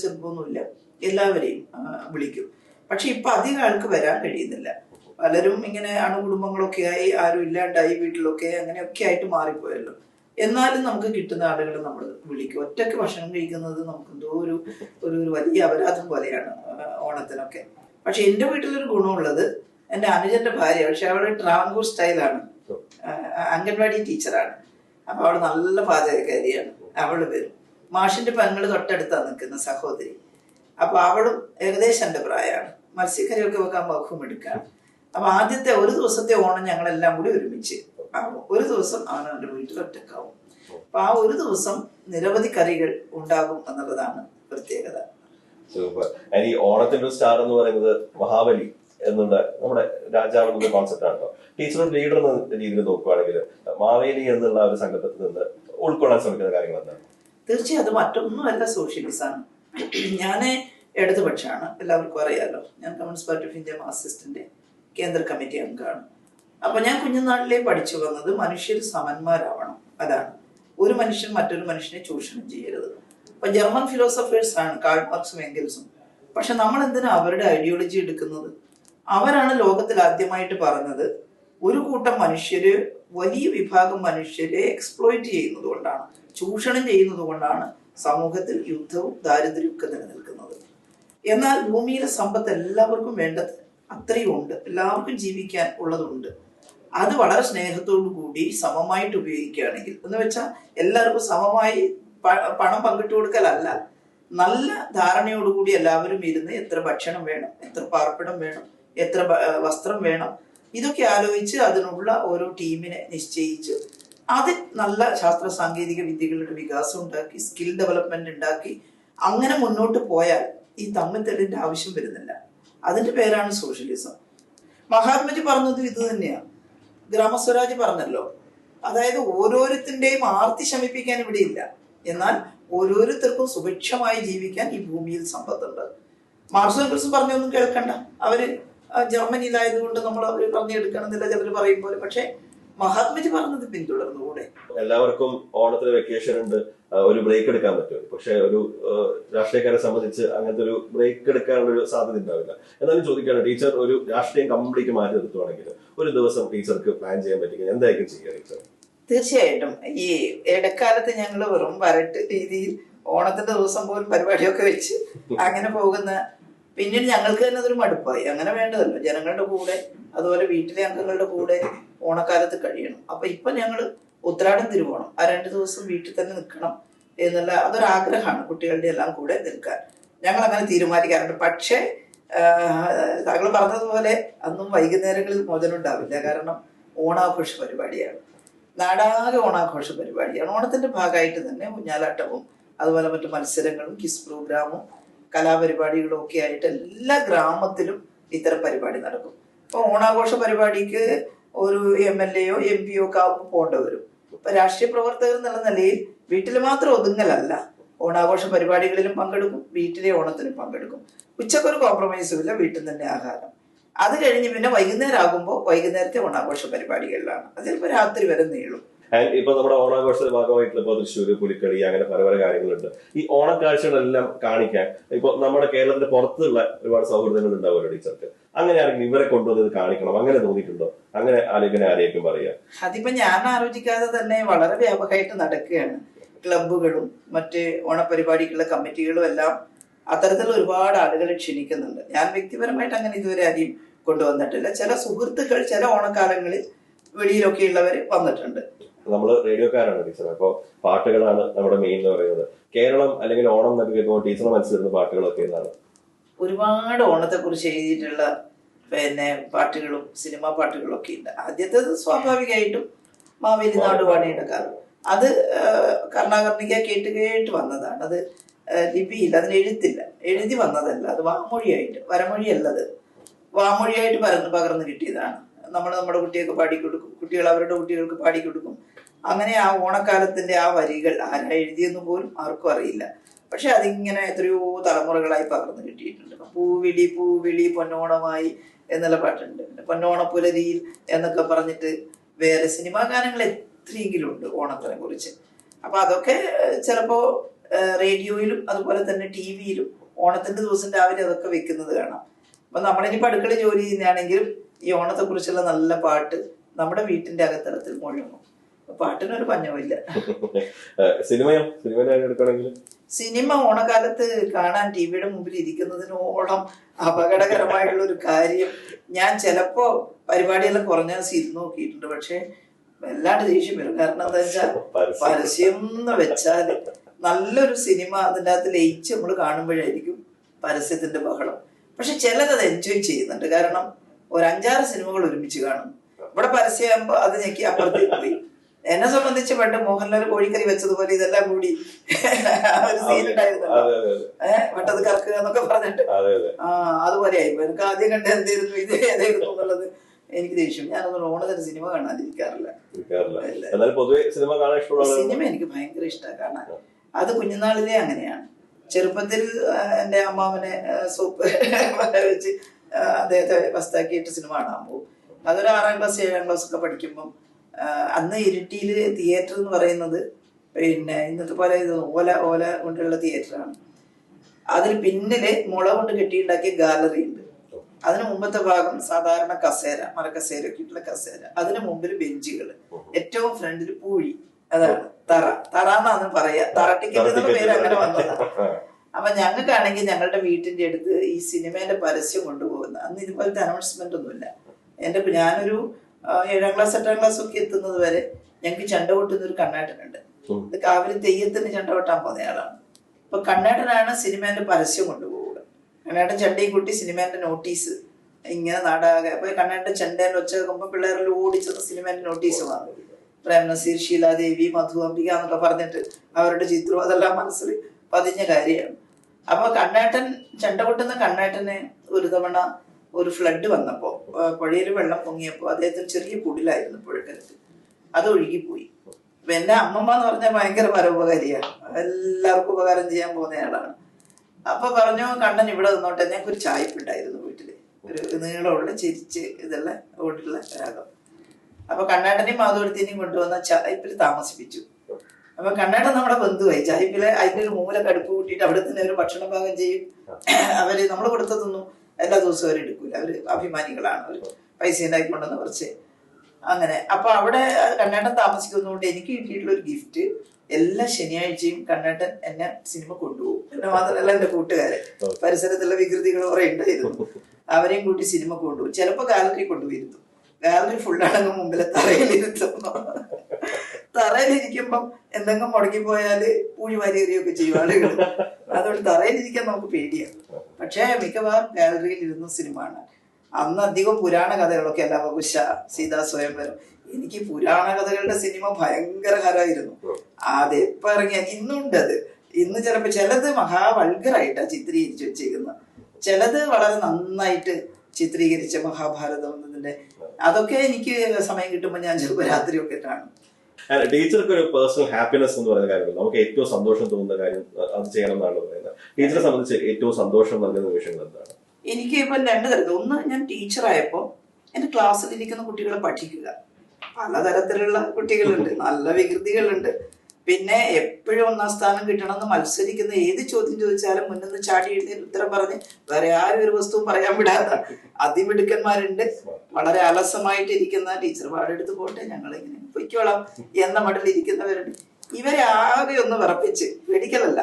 എല്ലാവരെയും വിളിക്കും. പക്ഷെ ഇപ്പൊ അധികം ആൾക്ക് വരാൻ കഴിയുന്നില്ല. പലരും ഇങ്ങനെ അണുകുടുംബങ്ങളൊക്കെ ആയി ആരും ഇല്ലാണ്ടായി വീട്ടിലൊക്കെ അങ്ങനെയൊക്കെ ആയിട്ട് മാറിപ്പോയല്ലോ. എന്നാലും നമുക്ക് കിട്ടുന്ന ആളുകൾ നമ്മൾ വിളിക്കും. ഒറ്റയ്ക്ക് ഭക്ഷണം കഴിക്കുന്നത് നമുക്ക് എന്തോ ഒരു ഒരു വലിയ അപരാധം പോലെയാണ് ഓണത്തിനൊക്കെ. പക്ഷെ എന്റെ വീട്ടിലൊരു ഗുണമുള്ളത് എന്റെ അനുജന്റെ ഭാര്യ പക്ഷെ അവിടെ ട്രാങ്കൂർ സ്റ്റൈലാണ്. അംഗൻവാടി ടീച്ചറാണ്. അപ്പൊ അവൾ നല്ല പാചകക്കാരിയാണ് അവൾ വരും. മാഷിന്റെ പെങ്ങൾ തൊട്ടടുത്താണ് നിൽക്കുന്ന സഹോദരി. അപ്പൊ അവളും ഏകദേശം എന്റെ പ്രായമാണ്. മത്സ്യക്കറിയൊക്കെ വെക്കാൻ എടുക്കാം. അപ്പൊ ആദ്യത്തെ ഒരു ദിവസത്തെ ഓണം ഞങ്ങളെല്ലാം കൂടി ഒരുമിച്ച്. ഒരു ദിവസം അവൻ അവന്റെ വീട്ടിൽ ഒറ്റക്കാവും. അപ്പൊ ആ ഒരു ദിവസം നിരവധി കറികൾ ഉണ്ടാകും എന്നുള്ളതാണ് പ്രത്യേകത. സൂപ്പർ. ഈ ഓണത്തിന്റെ സ്റ്റാർ എന്ന് പറയുന്നത് മഹാബലി. എന്നുള്ള നമ്മുടെ രാജാവ് കോൺസെപ്റ്റ് ആണ് കേട്ടോ ലീഡർ എന്ന രീതിയിൽ നോക്കുകയാണെങ്കിൽ മാവേലി എന്നുള്ള ഒരു സംഘത്തിൽ നിന്ന് ഉൾക്കൊള്ളാൻ ശ്രമിക്കുന്ന കാര്യങ്ങൾ എന്താണ്? തീർച്ചയായും അത് മറ്റൊന്നുമല്ല സോഷ്യലിസമാണ് ഞാൻ ഇടതുപക്ഷമാണ് എല്ലാവർക്കും അറിയാലോ. ഞാൻ കമ്മ്യൂണിസ്റ്റ് പാർട്ടി ഓഫ് ഇന്ത്യ മാർസിസ്റ്റിന്റെ കേന്ദ്ര കമ്മിറ്റി അംഗമാണ്. അപ്പൊ ഞാൻ കുഞ്ഞുനാളിലേ പഠിച്ചു വന്നത് മനുഷ്യർ സമന്മാരാവണം. അതാണ്. ഒരു മനുഷ്യൻ മറ്റൊരു മനുഷ്യനെ ചൂഷണം ചെയ്യരുത്. അപ്പൊ ജർമ്മൻ ഫിലോസഫേഴ്സ് ആണ് കാൾ മാർക്സും എങ്കിൽസും പക്ഷെ നമ്മൾ എന്തിനാ അവരുടെ ഐഡിയോളജി എടുക്കുന്നത്? അവരാണ് ലോകത്തിൽ ആദ്യമായിട്ട് പറഞ്ഞത് ഒരു കൂട്ടം മനുഷ്യര് വലിയ വിഭാഗം മനുഷ്യരെ എക്സ്പ്ലോയിറ്റ് ചെയ്യുന്നത് കൊണ്ടാണ് ചൂഷണം ചെയ്യുന്നത് കൊണ്ടാണ് സമൂഹത്തിൽ യുദ്ധവും ദാരിദ്ര്യവും നിലനിൽക്കുന്നത്. എന്നാൽ ഭൂമിയിലെ സമ്പത്ത് എല്ലാവർക്കും വേണ്ടത് അത്രയും ഉണ്ട്. എല്ലാവർക്കും ജീവിക്കാൻ ഉള്ളതുണ്ട്. അത് വളരെ സ്നേഹത്തോടു കൂടി സമമായിട്ട് ഉപയോഗിക്കുകയാണെങ്കിൽ എന്ന് വെച്ചാൽ എല്ലാവർക്കും സമമായി പണം പങ്കിട്ട് കൊടുക്കലല്ല നല്ല ധാരണയോടുകൂടി എല്ലാവരും ഇരുന്ന് എത്ര ഭക്ഷണം വേണം എത്ര പാർപ്പിടം വേണം എത്ര വസ്ത്രം വേണം ഇതൊക്കെ ആലോചിച്ച് അതിനുള്ള ഓരോ ടീമിനെ നിശ്ചയിച്ച് അത് നല്ല ശാസ്ത്ര സാങ്കേതിക വിദ്യകളുടെ വികാസം ഉണ്ടാക്കി സ്കിൽ ഡെവലപ്മെന്റ് ഉണ്ടാക്കി അങ്ങനെ മുന്നോട്ട് പോയാൽ ഈ തമ്മിത്തല്ലിന്റെ ആവശ്യം വരുന്നില്ല. അതിന്റെ പേരാണ് സോഷ്യലിസം മഹാത്മജി പറഞ്ഞത് ഇത് തന്നെയാണ് ഗ്രാമസ്വരാജ് പറഞ്ഞല്ലോ അതായത് ഓരോരുത്തരുടെയും ആർത്തി ശമിപ്പിക്കാൻ ഇവിടെ ഇല്ല എന്നാൽ ഓരോരുത്തർക്കും സുഭിക്ഷമായി ജീവിക്കാൻ ഈ ഭൂമിയിൽ സമ്പത്തുണ്ട്. മാർസോൺ എംഗൽസും പറഞ്ഞൊന്നും കേൾക്കണ്ട. അവർ ജർമ്മനിയിലായതുകൊണ്ട് നമ്മൾ അവർ പറഞ്ഞെടുക്കണമെന്നില്ല ചിലർ പറയും പോലെ. പക്ഷെ മഹാത്മജി പറഞ്ഞത് പിന്തുടർന്നുകൂടെ? എല്ലാവർക്കും ഓണത്തിന് വെക്കേഷൻ ഉണ്ട്. ഒരു ബ്രേക്ക് എടുക്കാൻ പറ്റും. പക്ഷെ ഒരു രാഷ്ട്രീയക്കാരെ സംബന്ധിച്ച് അങ്ങനത്തെ ഒരു ബ്രേക്ക് എടുക്കാനുള്ള ഒരു സാധ്യത ഉണ്ടാവില്ല. എന്നാലും ചോദിക്കുകയാണ് ടീച്ചർ ഒരു രാഷ്ട്രീയം കംപ്ലീറ്റ് മാറ്റി നിർത്തുവാണെങ്കിൽ ഒരു ദിവസം ടീച്ചർക്ക് പ്ലാൻ ചെയ്യാൻ പറ്റും എന്തായിരിക്കും ചെയ്യുക ടീച്ചർ? തീർച്ചയായിട്ടും. ഈ ഇടക്കാലത്ത് ഞങ്ങൾ വെറും വരട്ട് രീതിയിൽ ഓണത്തിന്റെ ദിവസം പോലും പരിപാടിയൊക്കെ വെച്ച് അങ്ങനെ പോകുന്ന പിന്നീട് ഞങ്ങൾക്ക് തന്നെ അതൊരു മടുപ്പായി. അങ്ങനെ വേണ്ടതല്ലോ. ജനങ്ങളുടെ കൂടെ അതുപോലെ വീട്ടിലെ അംഗങ്ങളുടെ കൂടെ ഓണക്കാലത്ത് കഴിയണം. അപ്പൊ ഇപ്പൊ ഞങ്ങൾ ഉത്രാടം തിരുവോണം. ആ രണ്ട് ദിവസം വീട്ടിൽ തന്നെ നിൽക്കണം എന്നുള്ള അതൊരാഗ്രഹമാണ് കുട്ടികളുടെ എല്ലാം കൂടെ നിൽക്കാൻ. ഞങ്ങൾ അങ്ങനെ തീരുമാനിക്കാറുണ്ട്. പക്ഷേ താങ്കൾ പറഞ്ഞതുപോലെ അന്നും വൈകുന്നേരങ്ങളിൽ മോചനം ഉണ്ടാവില്ല. കാരണം ഓണാഘോഷ പരിപാടിയാണ്. നാടാകെ ഓണാഘോഷ പരിപാടിയാണ്. ഓണത്തിന്റെ ഭാഗമായിട്ട് തന്നെ ഊഞ്ഞാലാട്ടവും അതുപോലെ മറ്റു മത്സരങ്ങളും കിസ് പ്രോഗ്രാമും കലാപരിപാടികളും ഒക്കെ ആയിട്ട് എല്ലാ ഗ്രാമത്തിലും ഇത്തരം പരിപാടി നടക്കും. ഇപ്പൊ ഓണാഘോഷ പരിപാടിക്ക് ഒരു എം എൽ എയോ എം പിയോ ഒക്കെ ആവുമ്പോൾ പോകേണ്ടി വരും. ഇപ്പൊ രാഷ്ട്രീയ പ്രവർത്തകർ എന്നുള്ള നിലയിൽ വീട്ടിൽ മാത്രം ഒതുങ്ങലല്ല. ഓണാഘോഷ പരിപാടികളിലും പങ്കെടുക്കും വീട്ടിലെ ഓണത്തിനും പങ്കെടുക്കും. ഉച്ചക്കൊരു കോംപ്രമൈസും ഇല്ല വീട്ടിൽ തന്നെ ആഹാരം. അത് കഴിഞ്ഞ് പിന്നെ വൈകുന്നേരം ആകുമ്പോൾ വൈകുന്നേരത്തെ ഓണാഘോഷ പരിപാടികളിലാണ്. അത് രാത്രി വരെ നീളും. ആൻഡ് ഇപ്പൊ നമ്മുടെ ഓണാഘോഷത്തിന്റെ ഭാഗമായിട്ടുള്ള ഇപ്പൊ തൃശ്ശൂര് പുലിക്കളി അങ്ങനെ പല പല കാര്യങ്ങളുണ്ട്. ഈ ഓണക്കാഴ്ചകളെല്ലാം കാണിക്കാൻ ഇപ്പൊ നമ്മുടെ കേരളത്തിന്റെ പുറത്തുള്ള ഒരുപാട് സൗഹൃദങ്ങൾ ഉണ്ടാവുമല്ലോ ടീച്ചർക്ക്. അങ്ങനെയാണെങ്കിൽ ഇവരെ കൊണ്ടുവന്ന് ഇത് കാണിക്കണം. അങ്ങനെ തോന്നിയിട്ടുണ്ടോ? അങ്ങനെ ആലോചന ആരെയൊക്കെ പറയാ. അതിപ്പോ ഞാൻ ആലോചിക്കാതെ തന്നെ വളരെ വ്യാപകമായിട്ട് നടക്കുകയാണ്. ക്ലബുകളും മറ്റ് ഓണപരിപാടിക്കുള്ള കമ്മിറ്റികളും എല്ലാം അത്തരത്തിൽ ഒരുപാട് ആളുകളെ ക്ഷണിക്കുന്നുണ്ട്. ഞാൻ വ്യക്തിപരമായിട്ട് അങ്ങനെ ഇതുവരെ ആരെയും കൊണ്ടുവന്നിട്ടില്ല. ചില സുഹൃത്തുക്കൾ ചില ഓണക്കാലങ്ങളിൽ വെളിയിലൊക്കെ ഉള്ളവർ വന്നിട്ടുണ്ട്. നമ്മൾ റേഡിയോക്കാരാണ് ടീച്ചർ. അപ്പോൾ പാട്ടുകളാണ് നമ്മുടെ മെയിൻ എന്ന് പറയുന്നത്. കേരളം അല്ലെങ്കിൽ ഓണം എന്നൊക്കെ കേൾക്കുമ്പോൾ ടീച്ചറിന് മനസ്സിൽ വരുന്ന പാട്ടുകളൊക്കെ എന്താണ്? ഒരുപാട് ഓണത്തെ കുറിച്ച് എഴുതിയിട്ടുള്ള പിന്നെ പാട്ടുകളും സിനിമാ പാട്ടുകളും ഒക്കെ ഉണ്ട്. ആദ്യത്തേത് സ്വാഭാവികമായിട്ടും മാവേലി നാടുവാണിയുടെ കാലം അത് കർണാകർണിക കേട്ട് കേട്ട് വന്നതാണ്. അത് ലിപിയില്ല അതിന് എഴുത്തില്ല. എഴുതി വന്നതല്ല. അത് വാമൊഴിയായിട്ട് വരമൊഴിയല്ലത് വാമൊഴിയായിട്ട് പരന്ന് പകർന്നു കിട്ടിയതാണ്. നമ്മൾ നമ്മുടെ കുട്ടികൾക്ക് പാടിക്കൊടുക്കും കുട്ടികൾ അവരുടെ കുട്ടികൾക്ക് പാടിക്കൊടുക്കും അങ്ങനെ ആ ഓണക്കാലത്തിന്റെ ആ വരികൾ ആരാ എഴുതിയെന്ന് പോലും ആർക്കും അറിയില്ല. പക്ഷെ അതിങ്ങനെ എത്രയോ തലമുറകളായി പകർന്നു കിട്ടിയിട്ടുണ്ട്. പൂവിളി പൂവിളി പൊന്നോണമായി എന്നുള്ള പാട്ടുണ്ട്. പിന്നെ പൊന്നോണപ്പുലരിയിൽ എന്നൊക്കെ പറഞ്ഞിട്ട് വേറെ സിനിമാ ഗാനങ്ങൾ എത്രയെങ്കിലും ഉണ്ട് ഓണത്തിനെ കുറിച്ച്. അപ്പൊ അതൊക്കെ ചിലപ്പോ റേഡിയോയിലും അതുപോലെ തന്നെ ടി വിയിലും ഓണത്തിന്റെ ദിവസം രാവിലെ അതൊക്കെ വെക്കുന്നത് കാണാം. അപ്പൊ നമ്മളിനി പടുക്കള ജോലി ചെയ്യുന്നതാണെങ്കിലും ഈ ഓണത്തെ കുറിച്ചുള്ള നല്ല പാട്ട് നമ്മുടെ വീട്ടിന്റെ അകത്തളത്തിൽ മുഴങ്ങും. പാട്ടിനൊരു പഞ്ഞമില്ല സിനിമയോ? സിനിമ സിനിമ ഓണക്കാലത്ത് കാണാൻ ടി വിയുടെ മുമ്പിൽ ഇരിക്കുന്നതിനോളം അപകടകരമായിട്ടുള്ള ഒരു കാര്യം. ഞാൻ ചിലപ്പോ പരിപാടിയെല്ലാം കുറഞ്ഞ ഇരുന്ന് നോക്കിയിട്ടുണ്ട്. പക്ഷെ വല്ലാണ്ട് ദേഷ്യം വരും. കാരണം എന്താ വെച്ചാൽ പരസ്യം. എന്ന് വെച്ചാൽ നല്ലൊരു സിനിമ അതിന്റെ അകത്ത് ലയിച്ച് നമ്മൾ കാണുമ്പോഴായിരിക്കും പരസ്യത്തിന്റെ ബഹളം. പക്ഷെ ചിലരത് എൻജോയ് ചെയ്യുന്നുണ്ട്. കാരണം ഒരു അഞ്ചാറ് സിനിമകൾ ഒരുമിച്ച് കാണും. ഇവിടെ പരസ്യമാകുമ്പോൾ അത് ഞെക്കി അപ്പുറത്തേക്ക് പോയി. എന്നെ സംബന്ധിച്ച് പണ്ട് മോഹൻലാൽ കോഴിക്കറി വെച്ചതുപോലെ ഇതെല്ലാം കൂടി ഒരു ഏഹ് പെട്ടത് കറക്കുക എന്നൊക്കെ പറഞ്ഞിട്ട്. ആ അതുപോലെ ആയിപ്പോ എനിക്ക് ആദ്യം കണ്ട എന്തായിരുന്നു ഇത് ഏതായിരുന്നു എന്നുള്ളത് എനിക്ക് ദേഷ്യം. ഞാനൊന്നും ഓണത്തിന് സിനിമ കാണാതിരിക്കാറില്ല. പൊതുവെ സിനിമ കാണാൻ ഇഷ്ടമുള്ള സിനിമ എനിക്ക് ഭയങ്കര ഇഷ്ടമാണ് കാണാൻ. അത് കുഞ്ഞുനാളിലേ അങ്ങനെയാണ്. ചെറുപ്പത്തിൽ എന്റെ എന്റെ അമ്മാവനെ സൂപ്പ് വെച്ച് അദ്ദേഹത്തെ വസ്താക്കിയിട്ട് സിനിമ കാണാൻ പോകും. അതൊരു ആറാം ക്ലാസ് ഏഴാം ക്ലാസ് ഒക്കെ പഠിക്കുമ്പം അന്ന് ഇരിട്ടിയിൽ തിയേറ്റർ എന്ന് പറയുന്നത് പിന്നെ ഇന്നത്തെ പോലെ ഓല ഓല കൊണ്ടുള്ള തിയേറ്ററാണ് അതിന് പിന്നിൽ മുള കൊണ്ട് കെട്ടിയുണ്ടാക്കിയ ഗാലറി ഉണ്ട്. അതിന് മുമ്പത്തെ ഭാഗം സാധാരണ കസേര മരക്കസേര ഇട്ടുള്ള കസേര. അതിന് മുമ്പിൽ ബെഞ്ചുകൾ. ഏറ്റവും ഫ്രണ്ടിൽ പൂഴി. അതാണ് തറ. തറ എന്നാണ് പറയാ. തറ ടിക്കറ്റ് പേര് അങ്ങനെ വന്നതാണ് അപ്പൊ ഞങ്ങൾക്കാണെങ്കിൽ ഞങ്ങളുടെ വീട്ടിന്റെ അടുത്ത് ഈ സിനിമേന്റെ പരസ്യം കൊണ്ടുപോകുന്ന. അന്ന് ഇതുപോലത്തെ അനൗൺസ്മെന്റ് ഒന്നുമില്ല. എന്റെ ഞാനൊരു ഏഴാം ക്ലാസ് എട്ടാം ക്ലാസ് ഒക്കെ എത്തുന്നത് വരെ ഞങ്ങൾക്ക് ചണ്ട കൊട്ടുന്ന ഒരു കണ്ണാട്ടനുണ്ട്. ഇത് കാവിലെ തെയ്യത്തിന് ചണ്ട കൊട്ടാൻ പോകുന്നയാളാണ് അപ്പൊ കണ്ണാട്ടനാണ് സിനിമേന്റെ പരസ്യം കൊണ്ടുപോവുക. കണ്ണാട്ടൻ ചണ്ടയും കൂട്ടി സിനിമേന്റെ നോട്ടീസ് ഇങ്ങനെ നാടാകെ. അപ്പൊ കണ്ണാട്ടൻ ചണ്ടേന്റെ ഒച്ച കേൾക്കുമ്പോൾ പിള്ളേരിൽ ഓടിച്ചത് സിനിമേന്റെ നോട്ടീസ് വാങ്ങും. പ്രേം നസീർ ശീലാദേവി മധു അംബിക എന്നൊക്കെ പറഞ്ഞിട്ട് അവരുടെ ചിത്രം അതെല്ലാം മനസ്സിൽ പതിഞ്ഞ കാര്യമാണ്. അപ്പൊ കണ്ണേട്ടൻ ചെണ്ട കൊട്ടുന്ന കണ്ണേട്ടന് ഒരു തവണ ഒരു ഫ്ലഡ് വന്നപ്പോ പുഴയിൽ വെള്ളം പൊങ്ങിയപ്പോ അദ്ദേഹത്തിന് ചെറിയ കുടിലായിരുന്നു പുഴക്കരത്ത്. അത് ഒഴുകിപ്പോയി. അപ്പൊ അമ്മമ്മ എന്ന് പറഞ്ഞാൽ ഭയങ്കര പരോപകാരിയാണ്. എല്ലാവർക്കും ഉപകാരം ചെയ്യാൻ പോകുന്നയാളാണ് അപ്പൊ പറഞ്ഞു കണ്ണൻ ഇവിടെ നിന്നോട്ടെ ഞങ്ങൾക്ക് ഒരു ചായപ്പുണ്ടായിരുന്നു വീട്ടിൽ. ഒരു നീളമുള്ള ചിരിച്ച് ഇതെല്ലാം ഓടിയുള്ള രാഗം അപ്പൊ കണ്ണാട്ടനെയും മാധവരത്തിനെയും കൊണ്ടുവന്ന ചായപ്പിൽ താമസിപ്പിച്ചു. അപ്പൊ കണ്ണാട്ടൻ നമ്മുടെ ബന്ധുവായി. ചായപ്പിലെ അതിന്റെ ഒരു മൂല കടുപ്പ് കൂട്ടിയിട്ട് അവിടെ തന്നെ ഒരു ഭക്ഷണം പാകം ചെയ്യും. അവർ നമ്മൾ കൊടുത്തതൊന്നും എല്ലാ ദിവസവും അവർ എടുക്കൂല. അവർ അഭിമാനികളാണ്. അവർ പൈസ ഉണ്ടാക്കിക്കൊണ്ടെന്ന് കുറച്ച് അങ്ങനെ. അപ്പൊ അവിടെ കണ്ണേട്ടൻ താമസിക്കുന്നതുകൊണ്ട് എനിക്ക് കിട്ടിയിട്ടുള്ള ഒരു ഗിഫ്റ്റ് എല്ലാ ശനിയാഴ്ചയും കണ്ണേട്ടൻ എന്നെ സിനിമ കൊണ്ടുപോകും. പിന്നെ മാത്രമല്ല എന്റെ കൂട്ടുകാരെ. പരിസരത്തുള്ള വികൃതികൾ കുറെ ഉണ്ടായിരുന്നു. അവരെയും കൂട്ടി സിനിമ കൊണ്ടുപോകും. ചിലപ്പോ ഗാലറി കൊണ്ടുപോയിരുന്നു ഗാലറി ഫുള്ളാണെങ്കിൽ മുമ്പിലെ തറയിലിരുത്തുന്നു തറയിലിരിക്കുമ്പം എന്തെങ്കിലും മുടങ്ങി പോയാൽ പൂഴി വാരിയെറിയൊക്കെ ചെയ്യും ആളുകൾ അതുകൊണ്ട് തറയിലിരിക്കാൻ നമുക്ക് പേടിയാണ് പക്ഷേ മിക്കവാറും ഗാലറിയിൽ ഇരുന്ന സിനിമയാണ്. അന്ന് അധികം പുരാണ കഥകളൊക്കെ അല്ല വകുശ സീതാ സ്വയംവരം എനിക്ക് പുരാണ കഥകളുടെ സിനിമ ഭയങ്കര ഹരമായിരുന്നു അത് ഇറങ്ങിയാൽ ഇറങ്ങിയ ഇന്നുണ്ട് അത് ഇന്ന് ചിലപ്പോ ചിലത് മഹാവൾഗറായിട്ടാണ് ചിത്രീകരിച്ച് വെച്ചേക്കുന്നത് ചിലത് വളരെ നന്നായിട്ട് ചിത്രീകരിച്ച മഹാഭാരതം അതൊക്കെ എനിക്ക് സമയം കിട്ടുമ്പോൾ ഞാൻ ചിലപ്പോൾ രാത്രിയൊക്കെ കാണും. ടീച്ചർക്ക് ഒരു പേഴ്സണൽ ഹാപ്പിനെസ് എന്ന് പറയുന്ന കാര്യമുണ്ട്. നമുക്ക് ഏറ്റവും സന്തോഷം തോന്നുന്ന കാര്യം അത് ചെയ്യണം എന്നാണ് പറയുന്നത്. ടീച്ചറെ സംബന്ധിച്ച് ഏറ്റവും സന്തോഷം നൽകുന്ന നിമിഷങ്ങൾ എന്താണ്? എനിക്ക് ഇപ്പം രണ്ട് തരത്തിൽ ഒന്ന് ഞാൻ ടീച്ചറായപ്പോൾ എന്റെ ക്ലാസ്സിലിരിക്കുന്ന കുട്ടികളെ പഠിക്കുക. പലതരത്തിലുള്ള കുട്ടികളുണ്ട്. നല്ല വികൃതികളുണ്ട്. പിന്നെ എപ്പോഴും ഒന്നാം സ്ഥാനം കിട്ടണമെന്ന് മത്സരിക്കുന്ന ഏത് ചോദ്യം ചോദിച്ചാലും മുന്നിൽ ചാടി എഴുതി ഉത്തരം പറഞ്ഞ് വേറെ ആരും ഒരു വസ്തുവും പറയാൻ വിടാത്ത അതിമിടുക്കന്മാരുണ്ട്. വളരെ അലസമായിട്ട് ഇരിക്കുന്ന ടീച്ചർ പാടെടുത്ത് പോട്ടെ ഞങ്ങൾ ഇങ്ങനെ പൊയ്ക്കോളാം എന്ന മട്ടിലിരിക്കുന്നവരുണ്ട് ഇവരെ ആകെ ഒന്ന് വിറപ്പിച്ച് പേടിക്കലല്ല.